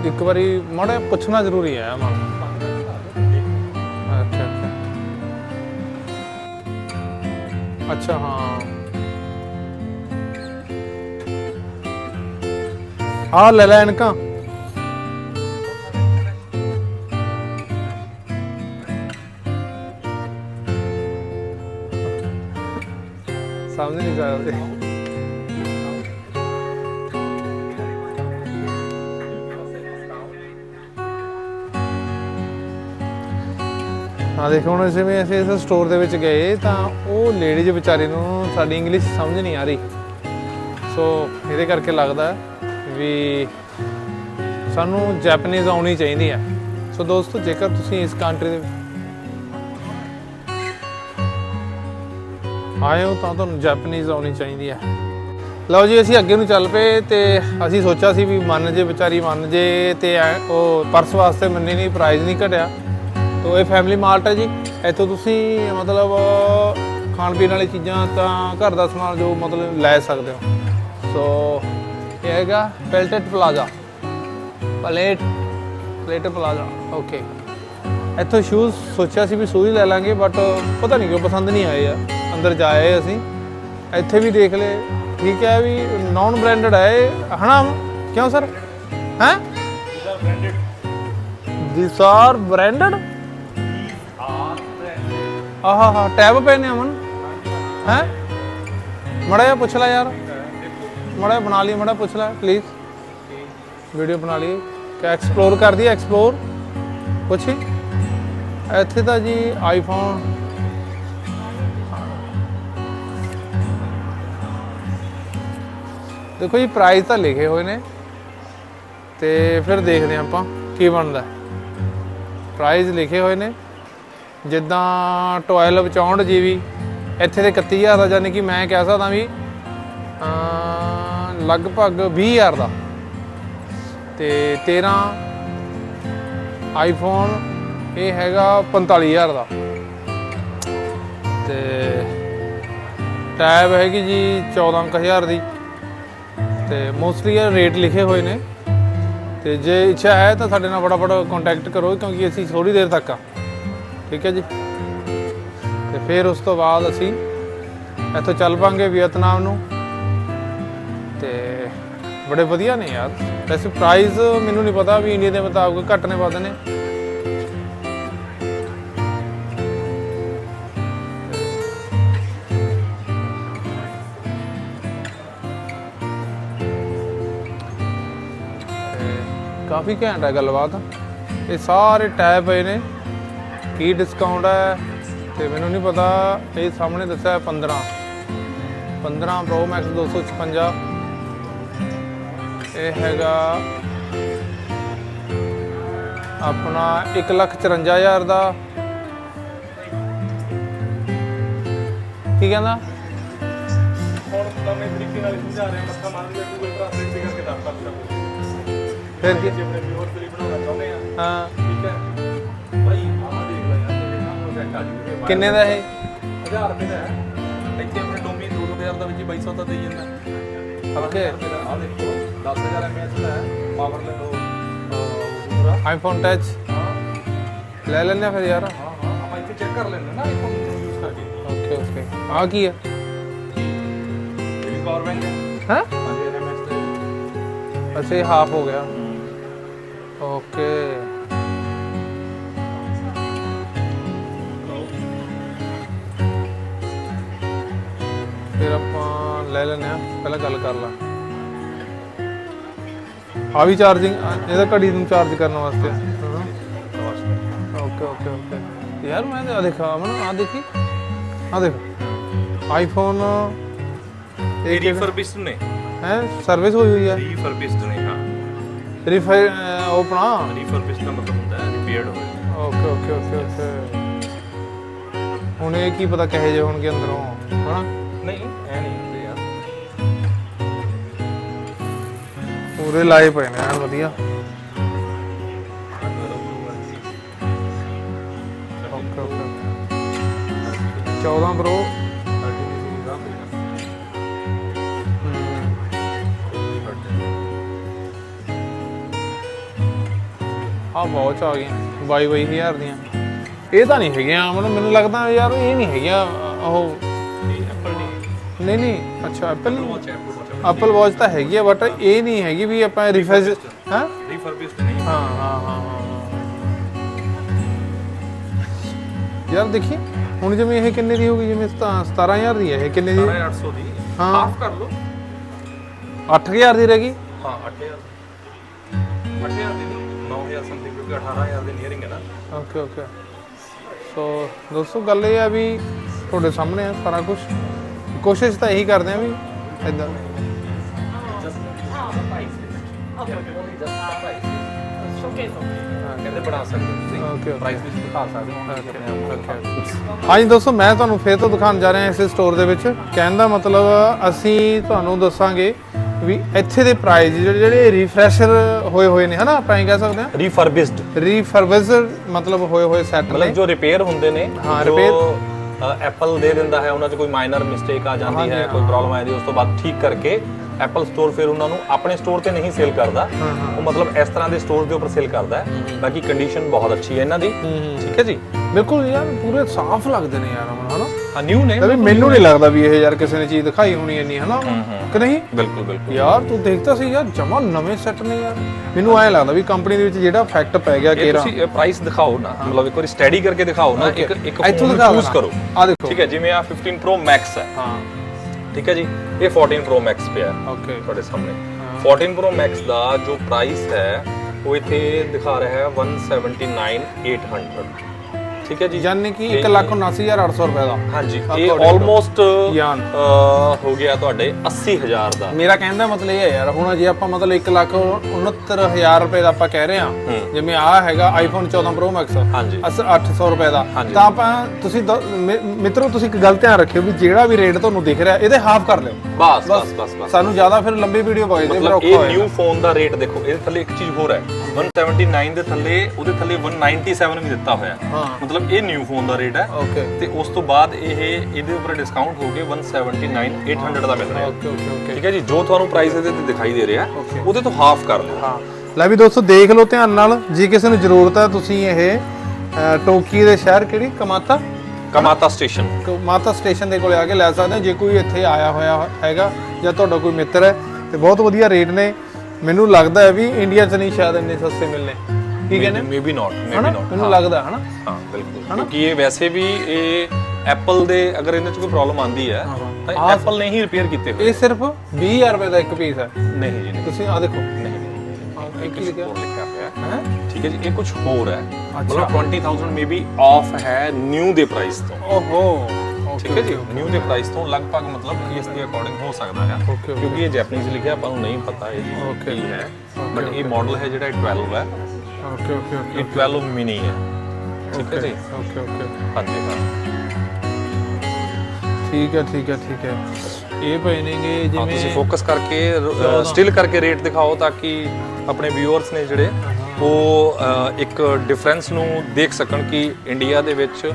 ਇੱਕ ਵਾਰੀ ਮਾੜਾ ਪੁੱਛਣਾ ਜ਼ਰੂਰੀ ਹੈ ਮਨ ਅੱਛਾ ਅੱਛਾ। ਅੱਛਾ ਹਾਂ। ਆ ਲੈ ਲੈ ਇਨਕਾ ਸਮਝ ਨਹੀਂ ਜਾ ਰਹੇ। ਦੇਖੋ, ਹੁਣ ਜਿਵੇਂ ਅਸੀਂ ਇਸ ਸਟੋਰ ਦੇ ਵਿੱਚ ਗਏ, ਤਾਂ ਉਹ ਲੇਡੀਜ਼ ਵਿਚਾਰੀ ਨੂੰ ਸਾਡੀ ਇੰਗਲਿਸ਼ ਸਮਝ ਨਹੀਂ ਆ ਰਹੀ। ਸੋ ਇਹਦੇ ਕਰਕੇ ਲੱਗਦਾ ਵੀ ਸਾਨੂੰ ਜੈਪਨੀਜ਼ ਆਉਣੀ ਚਾਹੀਦੀ ਹੈ ਸੋ ਦੋਸਤੋ, ਜੇਕਰ ਤੁਸੀਂ ਇਸ ਕੰਟਰੀ ਦੇ ਆਏ ਹੋ, ਤਾਂ ਤੁਹਾਨੂੰ ਜੈਪਨੀਜ਼ ਆਉਣੀ ਚਾਹੀਦੀ ਹੈ ਲਓ ਜੀ, ਅਸੀਂ ਅੱਗੇ ਨੂੰ ਚੱਲ ਪਏ ਤੇ ਅਸੀਂ ਸੋਚਿਆ ਸੀ ਵੀ ਮੰਨ ਜੇ, ਵਿਚਾਰੀ ਮੰਨ ਜੇ ਤੇ ਉਹ ਪਰਸ ਵਾਸਤੇ ਮੰਨੀ ਨਹੀਂ ਪ੍ਰਾਈਜ਼ ਨਹੀਂ ਘਟਿਆ। ਤੋ ਇਹ ਫੈਮਿਲੀ ਮਾਰਟ ਹੈ ਜੀ। ਇੱਥੋਂ ਤੁਸੀਂ ਮਤਲਬ ਖਾਣ ਪੀਣ ਵਾਲੀ ਚੀਜ਼ਾਂ ਤਾਂ ਘਰ ਦਾ ਸਮਾਨ ਜੋ ਮਤਲਬ ਲੈ ਸਕਦੇ ਹੋ। ਸੋ ਇਹ ਹੈਗਾ ਪੈਲਟਡ plaza plate plate plaza okay ਇੱਥੋਂ ਸ਼ੂਜ਼ ਸੋਚਿਆ ਸੀ ਵੀ ਸ਼ੂਜ਼ ਲੈ ਲਾਂਗੇ ਬਟ ਪਤਾ ਨਹੀਂ ਕਿਉਂ ਪਸੰਦ ਨਹੀਂ ਆਏ ਆ। ਅੰਦਰ ਜਾਏ ਅਸੀਂ। ਇੱਥੇ ਵੀ ਦੇਖ ਲਏ। ਠੀਕ ਹੈ ਵੀ ਨਾਨ ਬ੍ਰਾਂਡਡ ਹੈ ਇਹ, ਹਨਾ ਕਿਉਂ ਸਰ ਹੈ? ਦਿਸ ਆਰ ਬ੍ਰਾਂਡਡ ਆਹਾ ਹਾ ਟੈਬ ਪਏ ਨੇ ਅਮਨ। ਹੈ? ਮੜਾ ਜਿਹਾ ਪੁੱਛ ਲੈ ਯਾਰ। ਮੜਾ ਬਣਾ ਲਈ ਮੜਾ ਪੁੱਛ ਲੈ ਪਲੀਜ਼ ਵੀਡੀਓ ਬਣਾ ਲਈ ਕਿ ਐਕਸਪਲੋਰ ਕਰਦੀ ਦੀ ਐਕਸਪਲੋਰ ਪੁੱਛੀ। ਇੱਥੇ ਤਾਂ ਜੀ ਆਈਫੋਨ ਦੇਖੋ ਜੀ ਪ੍ਰਾਈਸ ਤਾਂ ਲਿਖੇ ਹੋਏ ਨੇ। ਤੇ ਫਿਰ ਦੇਖਦੇ ਹਾਂ ਆਪਾਂ ਕੀ ਬਣਦਾ। ਪ੍ਰਾਈਸ ਲਿਖੇ ਹੋਏ ਨੇ। ਜਿੱਦਾਂ 12 64 GB ਇੱਥੇ ਤੇ 31000 ਦਾ ਯਾਨੀ ਕਿ ਮੈਂ ਕਹਿ ਸਕਦਾ ਵੀ ਅਮ ਲਗਭਗ 20000 ਦਾ। ਤੇ 13 ਆਈਫੋਨ ਇਹ ਹੈਗਾ 45000 ਦਾ। ਤੇ ਟੈਬ ਹੈਗੀ ਜੀ 14000 ਦੀ। ਤੇ ਮੋਸਟਲੀ ਇਹ ਰੇਟ ਲਿਖੇ ਹੋਏ ਨੇ। ਤੇ ਜੇ ਇੱਛਾ ਹੈ ਤਾਂ ਸਾਡੇ ਨਾਲ ਫਟਾਫਟ ਕੰਟੈਕਟ ਕਰੋ, ਕਿਉਂਕਿ ਅਸੀਂ ਥੋੜੀ ਦੇਰ ਤੱਕ ਆ। ਠੀਕ ਹੈ ਜੀ? ਤੇ ਫਿਰ ਉਸ ਤੋਂ ਬਾਅਦ ਅਸੀਂ ਇੱਥੋਂ ਚੱਲ ਪਾਂਗੇ ਵੀਅਤਨਾਮ ਨੂੰ। ਤੇ ਬੜੇ ਵਧੀਆ ਨੇ ਯਾਰ। ਵੈਸੇ ਪ੍ਰਾਈਸ ਮੈਨੂੰ ਨਹੀਂ ਪਤਾ ਵੀ ਇੰਡੀਆ ਦੇ ਮੁਤਾਬਕ ਘੱਟ ਨੇ ਵੱਧ ਨੇ। ਤੇ ਕਾਫੀ ਘੈਂਟ ਹੈ ਗੱਲਬਾਤ। ਇਹ ਸਾਰੇ ਟੈਬ ਪਏ ਨੇ। ਕੀ ਡਿਸਕਾਊਂਟ ਹੈ? ਤੇ ਮੈਨੂੰ ਨਹੀਂ ਪਤਾ। ਇਹ ਸਾਹਮਣੇ ਦੱਸਿਆ ਹੈ 15 15 Pro Max 256 ਇਹ ਹੈਗਾ ਆਪਣਾ 154000 ਦਾ। ਕੀ ਕਹਿੰਦਾ? ਹੁਣ ਨਵੇਂ ਤਰੀਕੇ ਨਾਲ ਸਮਝਾ ਰਿਹਾ ਮੱਥਾ ਮਾਰ ਲਿਆ ਗੂਗਲ ਟ੍ਰਾਂਸਲੇਟ ਤੇ ਕਰਕੇ ਦੱਸਦਾ ਫਿਰ ਕੀ? ਜੇ ਆਪਣੇ ਵਿਊਅਰ ਲਈ ਬਣਾਉਣਾ ਚਾਹੁੰਦੇ ਆ। ਹਾਂ। ਠੀਕ ਹੈ। ਭਾਈ ਆਹ ਦੇਖ ਲੈ ਯਾਰ ਤੇ ਨਾ ਉਹ ਸੈੱਟ ਆ ਜੂਗੇ ਕਿੰਨੇ ਦਾ ਇਹ? 1000 ਰੁਪਏ ਦਾ ਹੈ। ਇੱਥੇ ਆਪਣੇ ਡੋਮੀ 2000 ਦਾ ਵਿੱਚ ਹੀ 2200 ਦਾ ਦੇਈ ਜਾਂਦਾ। ਓਕੇ ਆ ਦੇਖੋ 10000 ਐਮਐਚ ਦਾ ਹੈ ਪਾਵਰ ਲੈ ਲਓ ਦੂਸਰਾ ਆਈਫੋਨ ਟੱਚ ਹਾਂ ਲੈ ਲੈਣੇ ਫਿਰ ਯਾਰ ਹਾਂ ਹਾਂ ਆਪਾਂ ਇੱਥੇ ਚੈੱਕ ਕਰ ਲੈਂਦੇ ਨਾ ਆਈਫੋਨ ਨੂੰ ਯੂਜ਼ ਲੈ ਲੈਨੇ ਆ ਪਹਿਲਾਂ ਗੱਲ ਕਰ ਲਾਂ। ਆ ਵੀ ਚਾਰਜਿੰਗ ਇਹਦਾ ਘੜੀ ਨੂੰ ਚਾਰਜ ਕਰਨ ਵਾਸਤੇ। ਓਕੇ ਓਕੇ ਓਕੇ ਯਾਰ ਮੈਂ ਆ ਦੇਖਾ ਮਨ ਆ ਦੇਖੀ। ਆ ਦੇਖ ਆਈਫੋਨ ਇਹ ਰਿਫਰਬਿਸ਼ਡ ਨੇ। ਹੈ ਸਰਵਿਸ ਹੋਈ ਹੋਈ ਹੈ। ਰਿਫਰਬਿਸ਼ਡ ਨੇ ਹਾਂ। ਉਹ ਆਪਣਾ ਰਿਫਰਬਿਸ਼ਡ ਦਾ ਮਤਲਬ ਹੁੰਦਾ ਹੈ ਰਿਪੇਅਰਡ ਹੋਇਆ ਓਕੇ ਓਕੇ ਓਕੇ ਓਕੇ ਹੁਣ ਇਹ ਕੀ ਪਤਾ ਕਹੇ ਜੇ ਹੋਣਗੇ ਅੰਦਰੋਂ ਹਨਾ? ਨਹੀਂ ਐ ਨਹੀਂ। ਪੂਰੇ ਲਾਏ ਪਏ ਨੇ ਐਨ ਵਧੀਆ। Okay okay 14 pro. ਆ ਵਾਚ ਆ ਗਈਆਂ ਬਾਈ ਬਾਈ ਹਜ਼ਾਰ ਦੀਆਂ। ਇਹ ਤਾਂ ਨਹੀਂ ਹੈਗੀਆਂ ਮਤਲਬ ਮੈਨੂੰ ਲੱਗਦਾ ਯਾਰ ਇਹ ਨਹੀਂ ਹੈਗੀਆਂ ਉਹ ਨਹੀਂ ਨਹੀਂ ਅੱਛਾ ਐਪਲ ਐਪਲ ਵਾਚ ਤਾਂ ਹੈਗੀ ਆ ਬਟ ਇਹ ਨਹੀਂ ਹੈਗੀ ਵੀ ਆਪਾਂ ਰਿਫਰੈਸ਼ ਹਾਂ? ਰਿਫਰਬਿਸ਼ਡ ਨਹੀਂ। ਹਾਂ ਹਾਂ ਹਾਂ ਹਾਂ ਯਾਰ ਦੇਖੀ ਹੁਣ ਜਿਵੇਂ ਇਹ ਕਿੰਨੇ ਦੀ ਹੋਗੀ ਜਿਵੇਂ ਸਤਾ- 17000 ਦੀ ਹੈ ਇਹ ਕਿੰਨੇ ਦੀ? 800 ਦੀ। ਹਾਂ। ਹਾਫ ਕਰ ਲਓ। 8000 ਦੀ ਰਹਿ ਗਈ? ਹਾਂ 8000 8000 ਦੀ 9000 ਸਮਥਿੰਗ ਕਿਉਂਕਿ 18000 ਦੇ ਨੀਅਰਿੰਗ ਹੈ ਨਾ। ਓਕੇ ਓਕੇ ਸੋ ਦੋਸਤੋ ਗੱਲ ਇਹ ਆ ਵੀ ਤੁਹਾਡੇ ਸਾਹਮਣੇ ਆ ਸਾਰਾ ਕੁਝ ਕੋਸ਼ਿਸ਼ ਤਾਂ ਇਹੀ ਕਰਦੇ ਆ ਵੀ ਇਦਾਂ ਕਹਿੰਦੇ ਬਣਾ ਸਕਦੇ ਹੋ ਤੁਸੀਂ। ਓਕੇ ਪ੍ਰਾਈਸ ਵਿੱਚ ਦਿਖਾ ਸਕਦੇ ਹੋ ਆਪਣੇ ਆਪ ਹਾਂਜੀ ਦੋਸਤੋ ਮੈਂ ਤੁਹਾਨੂੰ ਫੇਰ ਤੋਂ ਦਿਖਾਉਣ ਜਾ ਰਿਹਾ ਇਸ ਸਟੋਰ ਦੇ ਵਿੱਚ। ਕਹਿਣ ਦਾ ਮਤਲਬ ਅਸੀਂ ਤੁਹਾਨੂੰ ਦੱਸਾਂਗੇ ਵੀ ਇੱਥੇ ਦੇ ਪ੍ਰਾਈਸ ਜਿਹੜੇ ਜਿਹੜੇ ਰਿਫਰੈਸ਼ਰ ਹੋਏ ਹੋਏ ਨੇ ਹਨਾ? ਆਪਾਂ ਇਹ ਕਹਿ ਸਕਦੇ ਹਾਂ। ਰਿਫਰਬਿਸ਼ਡ ਰੀਫਰਬਿਸ਼ਡ ਮਤਲਬ ਹੋਏ ਹੋਏ ਸੈੱਟ ਨੇ। ਮਤਲਬ ਜੋ ਰਿਪੇਅਰ ਹੁੰਦੇ ਨੇ ਹਾਂ, repair- ਐਪਲ ਦੇ ਦਿੰਦਾ ਹੈ ਉਹਨਾਂ 'ਚ ਕੋਈ ਮਾਈਨਰ ਮਿਸਟੇਕ ਆ ਜਾਂਦੀ ਹੈ ਕੋਈ ਪ੍ਰੋਬਲਮ ਆਉਂਦੀ ਉਸ ਤੋਂ ਬਾਅਦ ਠੀਕ ਕਰਕੇ ਐਪਲ ਸਟੋਰ ਫਿਰ ਉਹਨਾਂ ਨੂੰ ਆਪਣੇ ਸਟੋਰ ਤੇ ਨਹੀਂ ਸੇਲ ਕਰਦਾ। ਉਹ ਮਤਲਬ ਇਸ ਤਰ੍ਹਾਂ ਦੇ ਸਟੋਰ ਦੇ ਉੱਪਰ ਸੇਲ ਕਰਦਾ ਹੈ। ਬਾਕੀ ਕੰਡੀਸ਼ਨ ਬਹੁਤ ਅੱਛੀ ਹੈ ਇਹਨਾਂ ਦੀ। ਠੀਕ ਹੈ ਜੀ? ਬਿਲਕੁਲ ਯਾਰ ਪੂਰੇ ਸਾਫ਼ ਲੱਗਦੇ ਨੇ ਯਾਰ ਹੁਣ ਹਨਾ? ਹਾਂ ਨਿਊ ਨੇ। ਵੀ ਮੈਨੂੰ ਨਹੀਂ ਲੱਗਦਾ ਵੀ ਇਹ ਯਾਰ ਕਿਸੇ ਨੇ ਚੀਜ਼ ਦਿਖਾਈ ਹੋਣੀ ਇੰਨੀ ਹਨਾ? ਕਿ ਨਹੀਂ? ਬਿਲਕੁਲ ਬਿਲਕੁਲ। ਯਾਰ ਤੂੰ ਦੇਖਦਾ ਸੀ ਯਾਰ ਜਮਾ ਨਵੇਂ ਸੈੱਟ ਨੇ ਯਾਰ। ਮੈਨੂੰ ਐਂ ਲੱਗਦਾ ਵੀ ਕੰਪਨੀ ਦੇ ਵਿੱਚ ਜਿਹੜਾ ਫੈਕਟ ਪੈ ਗਿਆ ਕੇਰਾ। ਤੁਸੀਂ ਪ੍ਰਾਈਸ ਦਿਖਾਓ ਨਾ। ਮਤਲਬ ਇੱਕ ਵਾਰੀ ਸਟੱਡੀ ਕਰਕੇ ਦਿਖਾਓ ਨਾ। ਇੱਕ ਇੱਕ ਫੋਨ ਚੂਜ਼। ਕਰੋ। ਆ ਦੇਖੋ। ਠੀਕ ਹੈ ਜਿਵੇਂ ਆ 15 Pro Max ਹੈ। ਹਾਂ। ਠੀਕ ਹੈ ਜੀ? ਇਹ 14 Pro Max ਪਿਆ ਹੈ ਓਕੇ ਤੁਹਾਡੇ ਸਾਹਮਣੇ। 14 Pro Max ਦਾ ਜੋ ਪ੍ਰਾਈਸ ਹੈ ਉਹ ਇੱਥੇ ਦਿਖਾ ਰਿਹਾ ਹੈ 179800 ਠੀਕ ਹੈ ਜੀ? ਯਾਨੀ ਕਿ 179800 ਰੁਪਏ ਦਾ। ਹਾਂਜੀ ਇਹ ਆਲਮੋਸਟ। ਹੋ ਗਿਆ ਤੁਹਾਡੇ 80000 ਦਾ। ਮੇਰਾ ਕਹਿਣ ਦਾ ਮਤਲਬ ਇਹ ਹੈ ਯਾਰ ਹੁਣ ਜੇ ਆਪਾਂ ਮਤਲਬ 169000 ਰੁਪਏ ਦਾ ਆਪਾਂ ਕਹਿ ਰਹੇ ਹਾਂ ਜਿਵੇਂ ਆ ਹੈਗਾ ਆਈਫੋਨ 14 Pro Max ਹਾਂਜੀ। ਅਸ 800 ਰੁਪਏ ਦਾ। ਤਾਂ ਆਪਾਂ ਤੁਸੀਂ ਮਿੱਤਰੋ ਤੁਸੀਂ ਇੱਕ ਗੱਲ ਧਿਆਨ ਰੱਖਿਓ ਵੀ ਜਿਹੜਾ ਵੀ ਰੇਟ ਤੁਹਾਨੂੰ ਦਿਖ ਰਿਹਾ ਇਹਦੇ ਹਾਫ ਕਰ ਲਿਓ। ਬਸ ਬਸ। ਬਸ ਸਾਨੂੰ ਜ਼ਿਆਦਾ ਫਿਰ ਲੰਬੀ ਵੀਡੀਓ ਪਾਈ ਦੇ ਮਤਲਬ ਔਖਾ ਇਹ ਨਿਊ ਫੋਨ ਦਾ ਰੇਟ ਦੇਖੋ ਇਹਦੇ ਥੱਲੇ ਇੱਕ ਚੀਜ਼ ਹੋਰ ਹੈ। 179 ਦੇ ਥੱਲੇ ਉਹਦੇ ਥੱਲੇ 197 ਵੀ ਦਿੱਤਾ ਹੋਇਆ ਹੈ। ਮਤਲਬ ਇਹ ਨਿਊ ਫੋਨ ਦਾ ਰੇਟ ਹੈ। ਓਕੇ ਤੇ ਉਸ ਤੋਂ ਬਾਅਦ ਇਹ ਇਹਦੇ ਉੱਪਰ ਡਿਸਕਾਊਂਟ ਹੋ ਕੇ 179800 ਦਾ ਮਿਲ ਰਿਹਾ। ਓਕੇ ਓਕੇ ਓਕੇ ਠੀਕ ਹੈ ਜੀ? ਜੋ ਤੁਹਾਨੂੰ ਪ੍ਰਾਈਸ ਇਹਦੇ ਤੇ ਦਿਖਾਈ ਦੇ ਰਿਹਾ. ਉਹਦੇ ਤੋਂ ਹਾਫ ਕਰ ਲਓ ਹਾਂ। ਲੈ ਵੀ ਦੋਸਤੋ ਦੇਖ ਲਓ ਧਿਆਨ ਨਾਲ ਜੇ ਕਿਸੇ ਨੂੰ ਜ਼ਰੂਰਤ ਹੈ ਤੁਸੀਂ ਇਹ ਟੋਕੀ ਦੇ ਸ਼ਹਿਰ ਕਿਹੜੀ? ਕਮਾਤਾ? ਕਮਾਤਾ ਸਟੇਸ਼ਨ ਕ- ਮਾਤਾ ਸਟੇਸ਼ਨ ਦੇ ਕੋਲੇ ਆ ਕੇ ਲੈ ਸਕਦੇ ਜੇ ਕੋਈ ਇੱਥੇ ਆਇਆ ਹੋਇਆ ਹੈਗਾ ਜਾਂ ਤੁਹਾਡਾ ਕੋਈ ਮਿੱਤਰ ਹੈ ਤੇ ਬਹੁਤ ਵਧੀਆ ਰੇਟ ਨੇ। ਮੈਨੂੰ ਲੱਗਦਾ ਹੈ ਵੀ ਇੰਡੀਆ 'ਚ ਨਹੀਂ ਸ਼ਾਇਦ ਇੰਨੇ ਸਸਤੇ ਮਿਲਣੇ। ਕੀ ਕਹਿੰਦੇ ਮੇਬੀ ਨਾਟ ਮੇਬੀ ਨਾਟ ਮੈਨੂੰ ਲੱਗਦਾ ਹਨਾ? ਹਾਂ ਬਿਲਕੁਲ। ਕਿਉਂਕਿ ਇਹ ਵੈਸੇ ਵੀ ਇਹ ਐਪਲ ਦੇ ਅਗਰ ਇਹਨਾਂ 'ਚ ਕੋਈ ਪ੍ਰੋਬਲਮ ਆਂਦੀ ਹੈ ਤਾਂ ਐਪਲ ਨੇ ਹੀ ਰਿਪੇਅਰ ਕੀਤੇ ਹੋਏ। ਇਹ ਸਿਰਫ 20000 ਰੁਪਏ ਦਾ ਇੱਕ ਪੀਸ ਹੈ। ਨਹੀਂ ਜੀ ਨਹੀਂ। ਤੁਸੀਂ ਆ ਦੇਖੋ। ਨਹੀਂ ਹਾਂ, ਇਹ ਇਹ ਕੀ ਕੁਝ ਲਿਖਿਆ। ਹੋਇਆ ਹੈ? ਠੀਕ ਹੈ ਜੀ ਇਹ ਕੁਝ ਹੋਰ ਹੈ। ਮਤਲਬ 20000 ਮੇਬੀ ਆਫ ਹੈ ਨਿਊ ਦੇ ਪ੍ਰਾਈਸ ਤੋਂ। ਓਹੋ। ਠੀਕ ਹੈ ਜੀ ਨਿਊ ਦੇ ਪ੍ਰਾਈਸ ਤੋਂ ਲਗਭਗ ਮਤਲਬ ਇਸ ਦੇ ਅਕੋਰਡਿੰਗ ਹੋ ਸਕਦਾ ਹੈ. ਕਿਉਂਕਿ ਇਹ ਜੈਪਨੀਜ਼ ਲਿਖਿਆ ਆਪਾਂ ਨੂੰ ਨਹੀਂ ਪਤਾ ਇਹ. ਕੀ ਹੈ। ਬਟ ਇਹ ਮਾਡਲ ਹੈ ਜਿਹੜਾ ਇਹ 12 ਹੈ। ਓਕੇ ਓਕੇ ਓਕੇ ਇਹ 12 ਮਿਨੀ ਹੈ ਠੀਕ ਹੈ ਜੀ ਓਕੇ ਓਕੇ ਹਾਂਜੀ ਹਾਂ ਠੀਕ ਹੈ ਠੀਕ ਹੈ ਠੀਕ ਹੈ ਇਹ ਪਏ ਨੇਗੇ ਹਾਂ ਜਿਵੇਂ ਤੁਸੀਂ ਫੋਕਸ ਕਰਕੇ ਸਟਿਲ ਕਰਕੇ ਰੇਟ ਦਿਖਾਓ ਤਾਂ ਕਿ ਆਪਣੇ ਵਿਊਅਰਸ ਨੇ ਜਿਹੜੇ ਉਹ ਇੱਕ ਡਿਫਰੈਂਸ ਨੂੰ ਦੇਖ ਸਕਣ ਕਿ ਇੰਡੀਆ ਦੇ ਵਿੱਚ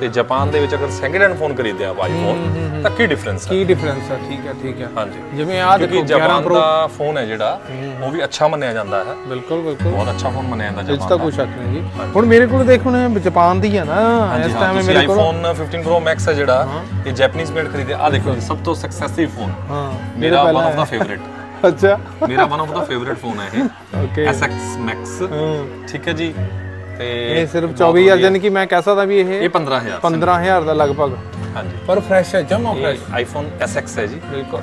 ਤੇ ਜਾਪਾਨ ਦੇ ਵਿੱਚ ਅਗਰ ਸੈਕਿੰਡ ਹੈਂਡ ਫੋਨ ਖਰੀਦਿਆ ਆਪਾਂ ਆਈਫੋਨ ਤਾਂ ਕੀ ਡਿਫਰੈਂਸ ਹੈ ਕੀ ਡਿਫਰੈਂਸ ਹੈ ਠੀਕ ਹੈ ਠੀਕ ਹੈ ਹਾਂਜੀ। ਜਿਵੇਂ ਆ ਦੇਖੋ 11 ਜਾਪਾਨ ਪ੍ਰੋ ਦਾ ਫੋਨ ਹੈ ਜਿਹੜਾ ਉਹ ਵੀ ਅੱਛਾ ਮੰਨਿਆ ਜਾਂਦਾ ਹੈ। ਬਿਲਕੁਲ ਬਿਲਕੁਲ। ਬਹੁਤ ਅੱਛਾ ਫੋਨ ਮੰਨਿਆ ਜਾਂਦਾ ਜਾਪਾਨ ਤਾਂ ਦਾ। ਕੋਈ ਸ਼ੱਕ ਨਹੀਂ ਜੀ। ਹੁਣ ਮੇਰੇ ਕੋਲ ਦੇਖੋ ਨਾ ਜਾਪਾਨ ਦੀ ਹੈ ਨਾ ਇਸ ਟਾਈਮ ਮੇਰੇ ਕੋਲ ਆਈਫੋਨ 15 Pro Max ਹੈ ਜਿਹੜਾ ਇਹ ਜੈਪਨੀਜ਼ ਮੇਡ ਖਰੀਦਿਆ ਆ। ਦੇਖੋ ਸਭ ਤੋਂ ਸਕਸੈਸਿਵ ਫੋਨ ਹਾਂ ਮੇਰਾ ਵਨ ਆਫ ਦਾ ਫੇਵਰਿਟ ਅੱਛਾ। ਮੇਰਾ ਵਨ ਆਫ ਦਾ ਫੇਵਰਿਟ ਫੋਨ ਹੈ ਇਹ। ਓਕੇ SX Max ਹਾਂ ਠੀਕ ਹੈ ਜੀ। ਤੇ ਇਹ ਸਿਰਫ 24000 ਯਾਨੀ ਕਿ ਮੈਂ ਕਹਿ ਸਕਦਾ ਵੀ ਇਹ ਇਹ 15000 15000 ਦਾ ਲਗਭਗ। ਹਾਂਜੀ। ਪਰ ਫਰੈਸ਼ ਹੈ ਜਮਾ ਫਰੈਸ਼ ਆਈਫੋਨ SX ਹੈ ਜੀ। ਬਿਲਕੁਲ।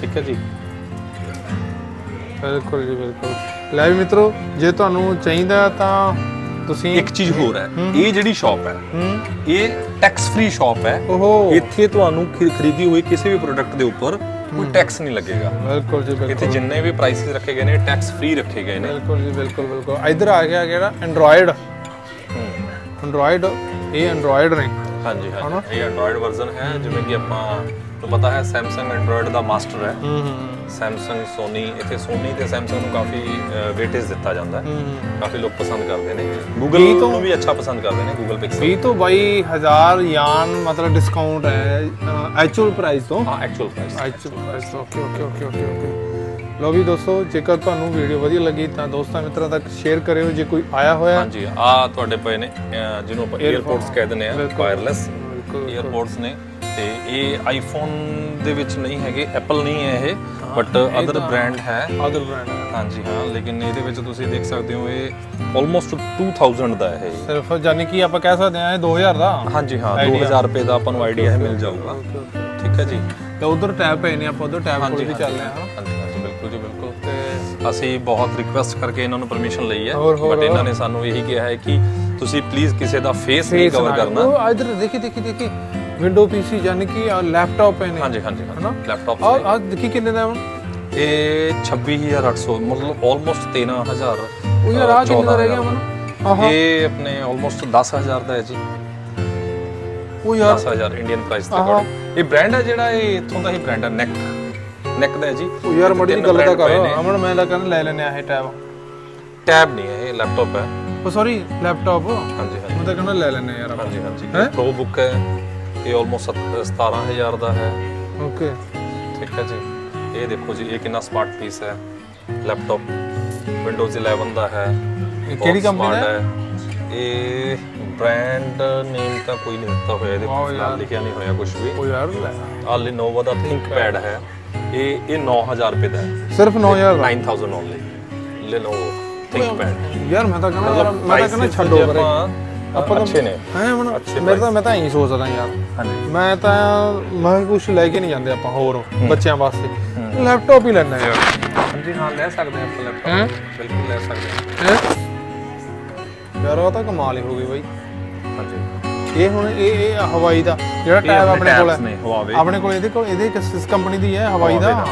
ਠੀਕ ਹੈ ਜੀ। ਬਿਲਕੁਲ ਜੀ ਬਿਲਕੁਲ। ਲੈ ਵੀ ਮਿੱਤਰੋ ਜੇ ਤੁਹਾਨੂੰ ਚਾਹੀਦਾ ਤਾਂ ਤੁਸੀਂ ਇੱਕ ਚੀਜ਼ ਹੋਰ ਹੈ। ਇਹ ਜਿਹੜੀ ਸ਼ਾਪ ਹੈ ਇਹ ਟੈਕਸ ਫ੍ਰੀ ਸ਼ਾਪ ਹੈ। ਓਹੋ। ਇੱਥੇ ਤੁਹਾਨੂੰ ਖਰੀ- ਖਰੀਦੀ ਹੋਈ ਕਿਸੇ ਵੀ ਪ੍ਰੋਡਕਟ ਦੇ ਉੱਪਰ ਕੋਈ ਟੈਕਸ ਨਹੀਂ ਲੱਗੇਗਾ ਬਿਲਕੁਲ ਜੀ ਬਿਲਕੁਲ ਇੱਥੇ ਜਿੰਨੇ ਵੀ ਪ੍ਰਾਈਸਿਸ ਰੱਖੇ ਗਏ ਨੇ ਟੈਕਸ ਫ੍ਰੀ ਰੱਖੇ ਗਏ ਨੇ ਬਿਲਕੁਲ ਜੀ ਬਿਲਕੁਲ ਬਿਲਕੁਲ ਇਧਰ ਆ ਗਿਆ ਜਿਹੜਾ ਐਂਡਰੋਇਡ ਐਂਡਰੋਇਡ ਇਹ ਐਂਡਰੋਇਡ ਨੇ ਹਾਂਜੀ ਹਾਂਜੀ ਇਹ ਐਂਡਰੋਇਡ ਵਰਜ਼ਨ ਹੈ ਜਿਵੇਂ ਕਿ ਆਪਾਂ ਤੋਂ ਪਤਾ ਹੈ Samsung Android ਦਾ ਮਾਸਟਰ ਹੈ। ਹੂੰ Samsung Sony ਇੱਥੇ Sony ਤੇ Samsung ਨੂੰ ਕਾਫੀ ਵੇਟੇਜ ਦਿੱਤਾ ਜਾਂਦਾ ਹੈ। ਕਾਫੀ ਲੋਕ ਪਸੰਦ ਕਰਦੇ ਨੇ। Google ਵੀਹ ਤੋਂ- ਵੀ ਅੱਛਾ ਪਸੰਦ ਕਰਦੇ ਨੇ Google Pixel 20 ਤੋਂ 22000 ਯਾਨ ਮਤਲਬ ਡਿਸਕਾਊਂਟ ਹੈ ਐਕਚੁਅਲ ਪ੍ਰਾਈਸ ਤੋਂ। ਹਾਂ actual price actual price okay okay okay okay okay ਲੋ ਵੀ ਦੋਸਤੋ ਜੇਕਰ ਤੁਹਾਨੂੰ ਵੀਡੀਓ ਵਧੀਆ ਲੱਗੀ ਤਾਂ ਦੋਸਤਾਂ ਮਿੱਤਰਾਂ ਤੱਕ ਸ਼ੇਅਰ ਕਰਿਓ ਜੇ ਕੋਈ ਆਇਆ ਹੋਇਆ। ਹਾਂਜੀ ਆ ਤੁਹਾਡੇ ਪਏ ਨੇ ਜਿਹਨੂੰ ਆਪਾਂ 에어ਪੋਰਟਸ ਕਹਿ ਦਿੰਦੇ ਵਾਇਰਲੈਸ 에어ਪੋਰਟਸ ਨੇ। ਤੇ ਇਹ ਆਈਫੋਨ ਦੇ ਵਿੱਚ ਨਹੀਂ ਹੈਗੇ ਐਪਲ ਨਹੀਂ ਹੈ ਇਹ ਬਟ ਅਦਰ ਬ੍ਰਾਂਡ ਹੈ। ਅਦਰ ਬ੍ਰਾਂਡ ਹੈ। ਹਾਂਜੀ ਹਾਂ ਲੇਕਿਨ ਇਹਦੇ ਵਿੱਚ ਤੁਸੀਂ ਦੇਖ ਸਕਦੇ ਹੋ ਇਹ ਆਲਮੋਸਟ 2000 ਦਾ ਹੈ ਇਹ। ਸਿਰਫ ਜਾਨੀ ਕਿ ਆਪਾਂ ਕਹਿ ਸਕਦੇ ਹਾਂ ਇਹ 2000 ਦਾ ਹਾਂਜੀ ਹਾਂ 2000 ਰੁਪਏ ਦਾ ਆਪਾਂ ਨੂੰ ਆਈਡੀਆ ਹੈ ਮਿਲ ਜਾਊਗਾ। ਠੀਕ ਹੈ ਜੀ? ਤੇ ਉਧਰ ਟੈਬ ਪਏ ਨੇ ਆਪਾਂ ਉਧਰ ਟੈਬ ਕੋਲ ਵੀ ਚੱਲਦੇ ਹਾਂ। ਹਾਂਜੀ ਹਾਂਜੀ ਬਿਲਕੁਲ ਜੀ ਬਿਲਕੁਲ। ਤੇ ਅਸੀਂ ਬਹੁਤ ਰਿਕੁਐਸਟ ਕਰਕੇ ਇਹਨਾਂ ਨੂੰ ਪਰਮਿਸ਼ਨ ਲਈ ਹੈ ਬਟ ਇਹਨਾਂ ਨੇ ਸਾਨੂੰ ਇਹੀ ਕਿਹਾ ਹੈ ਕਿ ਤੁਸੀਂ ਪਲੀਜ਼ ਕਿਸੇ ਦਾ ਫੇਸ ਨਹੀਂ ਕਵਰ ਕਰਨਾ। ਉਹ ਇਧਰ ਦੇਖੀ ਦੇਖੀ ਦੇਖੀ। ਵਿੰਡੋ ਪੀਸੀ ਜਾਨੀ ਕਿ ਲੈਪਟਾਪ ਪਏ ਨੇ ਹਾਂਜੀ ਹਾਂਜੀ ਹਨਾ? ਲੈਪਟਾਪ ਆ ਆ ਦੇਖੀ ਕਿੰਨੇ ਦਾ ਹੁਣ? ਇਹ 26800 ਮਤਲਬ ਆਲਮੋਸਟ 13000 ਉਹ ਯਾਰ ਆ ਕਿੰਨੇ ਦਾ ਰਹਿ ਗਿਆ ਮਨ ਆਹਾ। ਇਹ ਆਪਣੇ ਆਲਮੋਸਟ 10000 ਦਾ ਹੈ ਜੀ। ਉਹ ਯਾਰ। 10000 ਇੰਡੀਅਨ ਪ੍ਰਾਈਸ ਦੇ ਅਕੋਰਡਿੰਗ ਇਹ ਬ੍ਰਾਂਡ ਹੈ ਜਿਹੜਾ ਇਹ ਇੱਥੋਂ ਦਾ ਹੀ ਬ੍ਰਾਂਡ ਹੈ ਨੈਕ ਨੈਕ ਦਾ ਹੈ ਜੀ। ਉਹ ਯਾਰ ਮੜੀ ਤਿੰਨ ਗੱਲ ਤਾਂ ਕਰ। ਅਮਨ ਮੈਂ ਕਹਿੰਦਾ ਲੈ ਲੈਨੇ ਆ ਇਹ ਟੈਬ ਟੈਬ ਨਹੀਂ ਹੈ ਇਹ ਲੈਪਟਾਪ ਹੈ। ਉਹ ਸੌਰੀ ਲੈਪਟਾਪ ਮੈਂ ਹਾਂਜੀ। ਹਾਂਜੀ ਤਾਂ ਕਹਿੰਦਾ ਲੈ ਲੈਨੇ ਯਾਰ ਹਾਂਜੀ ਹਾਂਜੀ। ਹੈਂ? ਪ੍ਰੋ ਬੁੱਕ ਹੈ। ਇਹ ਆਲਮੋਸਟ 17000 ਦਾ ਹੈ। ਓਕੇ ਠੀਕ ਹੈ ਜੀ। ਇਹ ਦੇਖੋ ਜੀ ਇਹ ਕਿੰਨਾ ਸਮਾਰਟ ਪੀਸ ਹੈ। ਲੈਪਟਾਪ Windows 11 ਦਾ ਹੈ। ਇਹ ਕਿਹੜੀ smart ਦਾ ਹੈ? ਇਹ ਬ੍ਰਾਂਡ ਨੇਮ ਤਾਂ ਕੋਈ ਨਹੀਂ ਦਿੱਤਾ ਹੋਇਆ। ਇਹਦੇ ਯਾਰ। ਲਿਖਿਆ ਨਹੀਂ ਹੋਇਆ ਕੁਝ ਵੀ। ਉਹ ਯਾਰ ਆ Lenovo ਦਾ ThinkPad ਹੈ। ਇਹ ਇਹ 9000 ਰੁਪਏ ਦਾ ਹੈ। ਸਿਰਫ 9000 ਦਾ? 9000 ਓਨਲੀ Lenovo ThinkPad ਯਾਰ ਮੈਂ ਤਾਂ ਕਹਿੰਦਾ ਮੈਂ ਤਾਂ ਕਹਿੰਦਾ ਛੱਡੋ ਪਰੇ ਆਪਾਂ ਤਾਂ- ਅੱਛੇ ਨੇ। ਹੈ ਅੱਛੇ ਮੇਰੇ ਤਾਂ ਮੈਂ ਤਾਂ ਇਹੀ ਸੋਚਦਾ ਯਾਰ। ਹਾਂਜੀ। ਮੈਂ ਤਾਂ ਮੈਂ ਕੁਝ ਲੈ ਕੇ ਨਹੀਂ ਜਾਂਦੇ ਆਪਾਂ ਹੋਰ ਬੱਚਿਆਂ ਵਾਸਤੇ। ਲੈਪਟਾਪ ਹੀ ਲੈਣਾ ਯਾਰ ਹਾਂਜੀ ਹਾਂ ਲੈ ਸਕਦੇ ਹਾਂ ਆਪਾਂ ਹੈਂ? ਲੈਪਟਾਪ ਬਿਲਕੁਲ ਲੈ ਸਕਦੇ ਹਾਂ। ਹੈਂ? ਯਾਰ ਉਹ ਤਾਂ ਕਮਾਲ ਹੀ ਹੋ ਗਈ ਬਾਈ। ਹਾਂਜੀ। ਇਹ ਹੁਣ ਇਹ ਇਹ ਹਵਾਈ ਦਾ ਜਿਹੜਾ ਟੈਬ ਆਪਣੇ ਕੋਲ ਹੈ। ਆਪਣੇ ਕੋਲ ਇਹਦੇ ਕੋਲ ਇਹਦੇ ਕਿਸ ਕੰਪਨੀ ਦੀ ਹੈ ਹਵਾਈ ਦਾ।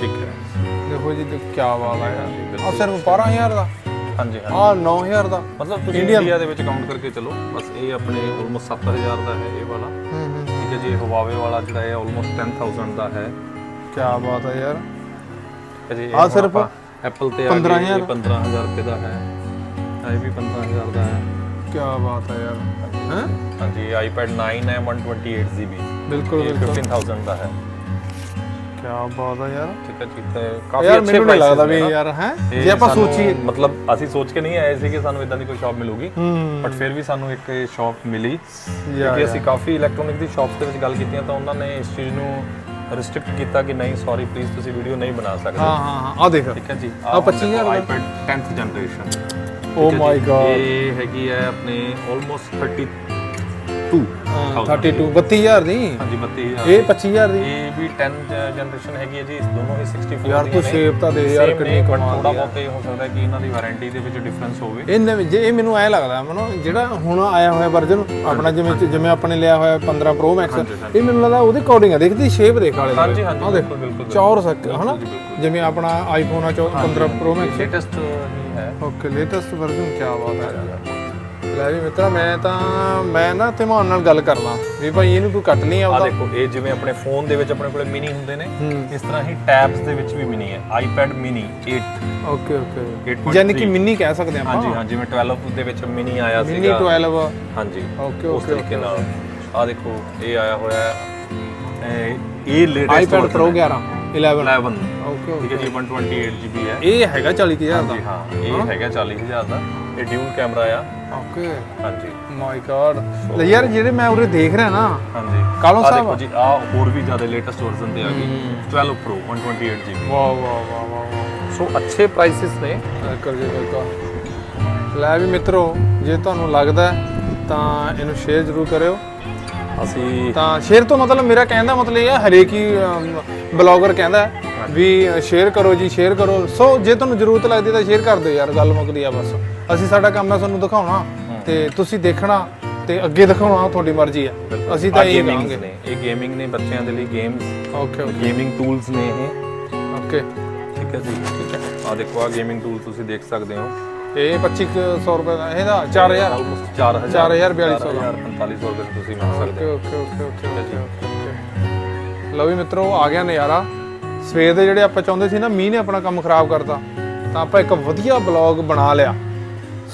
ਠੀਕ ਹੈ। ਦੇਖੋ ਜੀ ਕੀ ਆ ਯਾਰ ਆ ਸਿਰਫ 12000 ਦਾ। ਹਾਂਜੀ ਹਾਂ ਆ 9000 ਦਾ। ਮਤਲਬ ਤੁਸੀਂ ਇੰਡੀਆ ਦੇ ਵਿੱਚ ਕਾਊਂਟ ਕਰਕੇ ਚੱਲੋ। ਬਸ ਇਹ ਆਪਣੇ ਆਲਮੋਸਟ 7000 ਦਾ ਹੈ ਇਹ ਵਾਲਾ। ਹੂੰ ਹੂੰ ਠੀਕ ਹੈ ਜੀ ਇਹ Huawei ਵਾਲਾ ਜਿਹੜਾ ਹੈ ਆਲਮੋਸਟ 10000 ਦਾ ਹੈ। ਕੀ ਬਾਤ ਹੈ ਯਾਰ। ਠੀਕ ਹੈ ਜੀ ਆਹ ਸਿਰਫ ਐਪਲ ਤੇ 15,000 ਇਹ 15000 ਰੁਪਏ ਦਾ ਹੈ। ਇਹ ਵੀ 15000 ਦਾ ਹੈ। ਕੀ ਬਾਤ ਹੈ ਯਾਰ। ਹੈ? ਹਾਂਜੀ iPad 9 ਹੈ 128 GB ਬਿਲਕੁਲ ਇਹ ਬਿਲਕੁਲ। 15000 ਦਾ ਹੈ। ਬਾਤ ਆ ਯਾਰ। ਠੀਕ ਹੈ ਜੀ ਤੇ ਕਾਫੀ ਯਾਰ ਅੱਛੇ ਮੈਨੂੰ ਨਹੀਂ prices ਲੱਗਦਾ ਨੇ ਵੀ ਨਾ। ਯਾਰ ਹੈ? ਤੇ ਜੇ ਆਪਾਂ ਸਾਨੂੰ ਸੋਚੀਏ ਮਤਲਬ ਅਸੀਂ ਸੋਚ ਕੇ ਨਹੀਂ ਆਏ ਸੀ ਕਿ ਸਾਨੂੰ ਇਦਾਂ ਦੀ ਕੋਈ ਸ਼ਾਪ ਮਿਲੂਗੀ। ਹੂੰ। ਬਟ ਫਿਰ ਵੀ ਸਾਨੂੰ ਇੱਕ ਸ਼ਾਪ ਮਿਲੀ। ਯਾਰ ਕਿਉਂਕਿ ਅਸੀਂ ਕਾਫੀ ਇਲੈਕਟ੍ਰੋਨਿਕ ਦੀ ਸ਼ਾਪਸ ਦੇ ਵਿੱਚ ਗੱਲ ਕੀਤੀਆਂ ਤਾਂ ਉਹਨਾਂ ਨੇ ਇਸ ਚੀਜ਼ ਨੂੰ ਰਿਸਟ੍ਰਿਕਟ ਕੀਤਾ ਕਿ ਨਹੀਂ ਸੌਰੀ ਪਲੀਜ਼ ਤੁਸੀਂ ਵੀਡੀਓ ਨਹੀਂ ਬਣਾ ਸਕਦੇ। ਹਾਂ ਹਾਂ ਹਾਂ। ਆ ਦੇਖ। ਠੀਕ ਹੈ ਜੀ। ਆਹ 25,000 ਦਾ? iPad 10th generation oh my God ਇਹ ਹੈਗੀ ਹੈ ਆਪਣੇ ਆਲਮੋਸਟ 32. 32 32000 ਦੀ? ਹਾਂਜੀ 32000 ਇਹ 25000 ਦੀ? ਇਹ ਵੀ 10 ਜਨਰੇਸ਼ਨ ਹੈਗੀ ਹੈ ਜੀ ਦੋਨੋਂ ਹੀ 64 ਯਾਰ ਤੂੰ shape ਤਾਂ ਦੇ ਯਾਰ ਕਿੰਨੀ ਕਮਾਲ ਥੋੜਾ। ਬਹੁਤ ਇਹ ਹੋ ਸਕਦਾ ਕਿ ਇਹਨਾਂ ਦੀ ਵਾਰੰਟੀ ਦੇ ਵਿੱਚ ਡਿਫਰੈਂਸ ਹੋਵੇ। ਇਹ ਨਵੇਂ- ਜੇ ਇਹ ਮੈਨੂੰ ਐ ਲੱਗਦਾ ਮਨੋ ਜਿਹੜਾ ਹੁਣ ਆਇਆ ਹੋਇਆ ਵਰਜਨ ਆਪਣਾ ਜਿਵੇਂ ਜਿਵੇਂ ਆਪਣੇ ਲਿਆ ਹੋਇਆ 15 Pro Max। ਇਹ ਮੈਨੂੰ ਲੱਗਦਾ ਉਹਦੇ ਅਕੋਰਡਿੰਗ ਆ। ਦੇਖਦੀ ਸ਼ੇਪ ਦੇਖ ਵਾਲੇ ਹਾਂਜੀ ਹਾਂਜੀ ਆ ਦੇਖ ਬਿਲਕੁਲ ਬਿਲਕੁਲ। ਚੌਰ ਸਕ ਹਨਾ। ਜਿਵੇਂ ਆਪਣਾ ਆਈਫੋਨ ਆ 15 Pro Max ਲੇਟੈਸਟ ਹੀ ਹੈ। ਓਕੇ ਲੇਟੈਸਟ ਵਰਜ਼ਨ ਕੀ ਬਾਤ ਹੈ। ਲੈ ਵੀ ਮਿੱਤਰਾ ਮੈਂ ਤਾਂ ਮੈਂ ਨਾ ਧਿਆਨ ਨਾਲ ਗੱਲ ਕਰ ਲਾਂ ਵੀ ਭਾਈ ਇਹਨੂੰ ਤੂੰ ਕੱਟ ਲਈ ਆ ਆਉਂਦਾ ਦੇਖੋ ਇਹ ਜਿਵੇਂ ਆਪਣੇ ਫੋਨ ਦੇ ਵਿੱਚ ਆਪਣੇ ਕੋਲੇ ਮਿਨੀ ਹੁੰਦੇ ਨੇ ਹੂੰ। ਇਸ ਤਰ੍ਹਾਂ ਹੀ ਟੈਬਸ ਦੇ ਵਿੱਚ ਵੀ ਮਿਨੀ ਹੈ। iPad mini 8 ਓਕੇ ਓਕੇ 8.3 ਯਾਨੀ ਕਿ ਮਿੰਨੀ ਕਹਿ ਸਕਦੇ ਆਪਾਂ। ਹਾਂਜੀ ਹਾਂ ਜਿਵੇਂ 12 ਦੇ ਵਿੱਚ ਮਿਨੀ ਆਇਆ ਮਿੰਨੀ ਸੀਗਾ। 12 ਹਾਂਜੀ ਓਕੇ ਉਸ ਓਕੇ ਤਰੀਕੇ ਨਾਲ। ਆ ਦੇਖੋ ਇਹ ਆਇਆ ਹੋਇਆ ਹੈ। ਇਹ- ਇਹ ਲੇਟੈਸਟ ਆਈਪੈਡ Pro 11 11 11 ਓਕੇ ਠੀਕ ਹੈ ਜੀ 128 GB ਹੈ। ਇਹ ਹੈਗਾ 40000 ਦਾ। ਜੀ ਹਾਂ ਇਹ ਹੈਗਾ 40000 ਦਾ। ਇਹ ਡਿਊਲ ਕੈਮਰਾ ਆ। ਓਕੇ ਹਾਂਜੀ। ਮਾਈ ਗॉड ਲੈ ਯਾਰ ਜਿਹੜੇ ਮੈਂ ਉਰੇ ਦੇਖ ਰਿਹਾ ਨਾ ਹਾਂਜੀ। ਕਾਲੋ ਸਾਹਿਬ? ਦੇਖੋ ਜੀ ਆ ਹੋਰ ਵੀ ਜ਼ਿਆਦਾ ਲੇਟੈਸਟ ਵਰਜ਼ਨ ਤੇ ਆ ਗਈ 12 Pro 128 GB ਵਾਹ ਵਾਹ ਵਾਹ ਵਾਹ ਸੋ ਅੱਛੇ ਪ੍ਰਾਈਸਿਸ ਨੇ। ਕਰ ਜੇ ਬਿਲਕੁਲ ਲੈ ਵੀ ਮਿੱਤਰੋ ਜੇ ਤੁਹਾਨੂੰ ਲੱਗਦਾ ਤਾਂ ਇਹਨੂੰ ਸ਼ੇਅਰ ਜ਼ਰੂਰ ਕਰਿਓ। ਅਸੀਂ ਤਾਂ ਸ਼ੇਅਰ ਤੋਂ ਮਤਲਬ ਮੇਰਾ ਕਹਿਣ ਦਾ ਮਤਲਬ ਇਹ ਹੈ ਹਰੇਕ ਹੀ ਬਲੌਗਰ ਕਹਿੰਦਾ ਵੀ ਸ਼ੇਅਰ ਕਰੋ ਜੀ ਸ਼ੇਅਰ ਕਰੋ। ਸੋ ਜੇ ਤੁਹਾਨੂੰ ਜ਼ਰੂਰਤ ਲੱਗਦੀ ਤਾਂ ਸ਼ੇਅਰ ਕਰ ਦਿਓ ਯਾਰ ਗੱਲ ਮੁੱਕਦੀ ਆ ਬਸ। ਅਸੀਂ ਸਾਡਾ ਕੰਮ ਹੈ ਤੁਹਾਨੂੰ ਦਿਖਾਉਣਾ ਤੇ ਤੁਸੀਂ ਦੇਖਣਾ ਤੇ ਅੱਗੇ ਦਿਖਾਉਣਾ ਤੁਹਾਡੀ ਮਰਜ਼ੀ ਆ। ਅਸੀਂ ਤਾਂ ਇਹ ਨੇ ਇਹ ਗੇਮਿੰਗ ਨੇ ਬੱਚਿਆਂ ਦੇ ਲਈ ਗੇਮਸ ਓਕੇ ਗੇਮਿੰਗ ਟੂਲਸ ਨੇ ਇਹ। ਓਕੇ ਠੀਕ ਹੈ ਜੀ ਠੀਕ ਹੈ। ਆ ਦੇਖੋ ਆ ਗੇਮਿੰਗ ਟੂਲ ਤੁਸੀਂ ਦੇਖ ਸਕਦੇ ਹੋ। ਇਹ 2500 ਰੁਪਏ ਦਾ ਇਹਦਾ 4000 ਆਲਮੋਸਟ 4000 4000 4200 ਦਾ। 4500 ਰੁਪਏ ਤੁਸੀਂ ਮਿਲ ਸਕਦੇ ਹੋ। Okay okay okay okay okay ਲਓ ਵੀ ਮਿੱਤਰੋ ਆ ਗਿਆ ਨਜ਼ਾਰਾ। ਸਵੇਰ ਦੇ ਜਿਹੜੇ ਆਪਾਂ ਚਾਹੁੰਦੇ ਸੀ ਨਾ ਮੀਂਹ ਨੇ ਆਪਣਾ ਕੰਮ ਖਰਾਬ ਕਰਤਾ ਤਾਂ ਆਪਾਂ ਇੱਕ ਵਧੀਆ ਬਲੌਗ ਬਣਾ ਲਿਆ।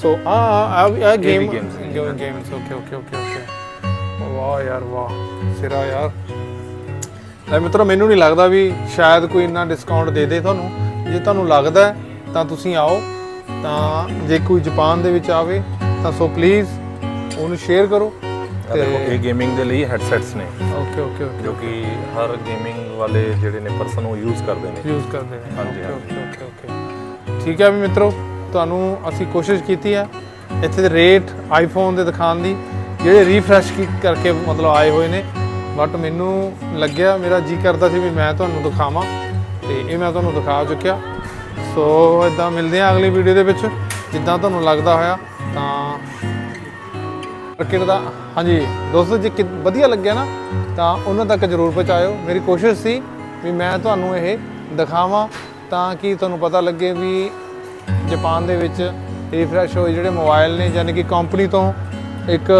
ਸੋ ਆ ਆ ਆ game. Games okay okay okay okay ਵਾਹ ਯਾਰ ਵਾਹ ਸਿਰਾ ਯਾਰ। ਲੈ ਮਿੱਤਰੋ ਮੈਨੂੰ ਨਹੀਂ ਲੱਗਦਾ ਵੀ ਸ਼ਾਇਦ ਕੋਈ ਇੰਨਾ ਡਿਸਕਾਊਂਟ ਦੇ ਦੇ ਤੁਹਾਨੂੰ। ਜੇ ਤੁਹਾਨੂੰ ਲੱਗਦਾ ਤਾਂ ਤੁਸੀਂ ਆਓ। ਤਾਂ ਜੇ ਕੋਈ ਜਾਪਾਨ ਦੇ ਵਿੱਚ ਆਵੇ ਤਾਂ ਸੋ ਪਲੀਜ਼ ਉਹਨੂੰ ਸ਼ੇਅਰ ਕਰੋ। ਆ ਦੇਖੋ ਇਹ ਗੇਮਿੰਗ ਦੇ ਲਈ ਹੈਡਸੈਟਸ ਨੇ। ਓਕੇ ਓਕੇ ਓਕੇ ਜੋ ਕਿ ਹਰ ਗੇਮਿੰਗ ਵਾਲੇ ਜਿਹੜੇ ਨੇ ਪਰਸਨ ਉਹ ਯੂਜ਼ ਕਰਦੇ ਨੇ। ਯੂਜ਼ ਕਰਦੇ ਨੇ। ਹਾਂਜੀ, ਓਕੇ ਓਕੇ ਓਕੇ ਠੀਕ ਹੈ ਵੀ ਮਿੱਤਰੋ ਤੁਹਾਨੂੰ ਅਸੀਂ ਕੋਸ਼ਿਸ਼ ਕੀਤੀ ਹੈ ਇੱਥੇ ਦੇ ਰੇਟ ਆਈਫੋਨ ਦੇ ਦਿਖਾਉਣ ਦੀ ਜਿਹੜੇ ਰੀਫਰੈਸ਼ ਕਰਕੇ ਮਤਲਬ ਆਏ ਹੋਏ ਨੇ। ਬਟ ਮੈਨੂੰ ਲੱਗਿਆ ਮੇਰਾ ਜੀ ਕਰਦਾ ਸੀ ਵੀ ਮੈਂ ਤੁਹਾਨੂੰ ਦਿਖਾਵਾਂ ਤੇ ਇਹ ਮੈਂ ਤੁਹਾਨੂੰ ਦਿਖਾ ਚੁੱਕਿਆ। ਸੋ ਇਦਾਂ ਮਿਲਦੇ ਹਾਂ ਅਗਲੀ ਵੀਡੀਓ ਦੇ ਵਿੱਚ। ਜਿੱਦਾਂ ਤੁਹਾਨੂੰ ਲੱਗਦਾ ਹੋਇਆ ਤਾਂ ਮਾਰਕੀਟ ਦਾ ਹਾਂਜੀ ਦੋਸਤੋ ਜੇ ਕਿ- ਵਧੀਆ ਲੱਗਿਆ ਨਾ ਤਾਂ ਉਹਨਾਂ ਤੱਕ ਜਰੂਰ ਪਹੁੰਚਾਇਓ। ਮੇਰੀ ਕੋਸ਼ਿਸ਼ ਸੀ ਵੀ ਮੈਂ ਤੁਹਾਨੂੰ ਇਹ ਦਿਖਾਵਾਂ ਤਾਂ ਕਿ ਤੁਹਾਨੂੰ ਪਤਾ ਲੱਗੇ ਵੀ ਜਾਪਾਨ ਦੇ ਵਿੱਚ ਰੀਫਰੈਸ਼ ਹੋਏ ਜਿਹੜੇ ਮੋਬਾਈਲ ਨੇ ਯਾਨੀ ਕਿ ਕੰਪਨੀ ਤੋਂ ਇੱਕ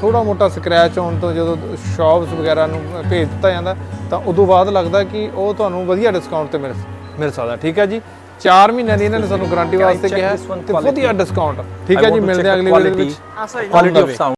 ਥੋੜਾ ਮੋਟਾ ਸਕ੍ਰੈਚ ਹੋਣ ਤੋਂ ਜਦੋਂ ਸ਼ਾਪਸ ਵਗੈਰਾ ਨੂੰ ਭੇਜ ਦਿੱਤਾ ਜਾਂਦਾ ਤਾਂ ਉਦੋਂ ਬਾਅਦ ਲੱਗਦਾ ਕਿ ਉਹ ਤੁਹਾਨੂੰ ਵਧੀਆ ਡਿਸਕਾਊਂਟ ਤੇ ਮਿਲ ਮਿਲ ਸਕਦਾ। ਠੀਕ ਹੈ ਜੀ? 4 ਮਹੀਨਿਆਂ ਦੀ ਇਹਨਾਂ ਨੇ ਸਾਨੂੰ ਗਾਰੰਟੀ ਵਾਸਤੇ ਕਿਹਾ ਤੇ? ਵਧੀਆ ਡਿਸਕਾਊਂਟ ਠੀਕ ਹੈ ਜੀ ਮਿਲਦੇ ਹਾਂ ਅਗਲੀ ਵੀਡੀਓ ਵਿੱਚ। Quality of sound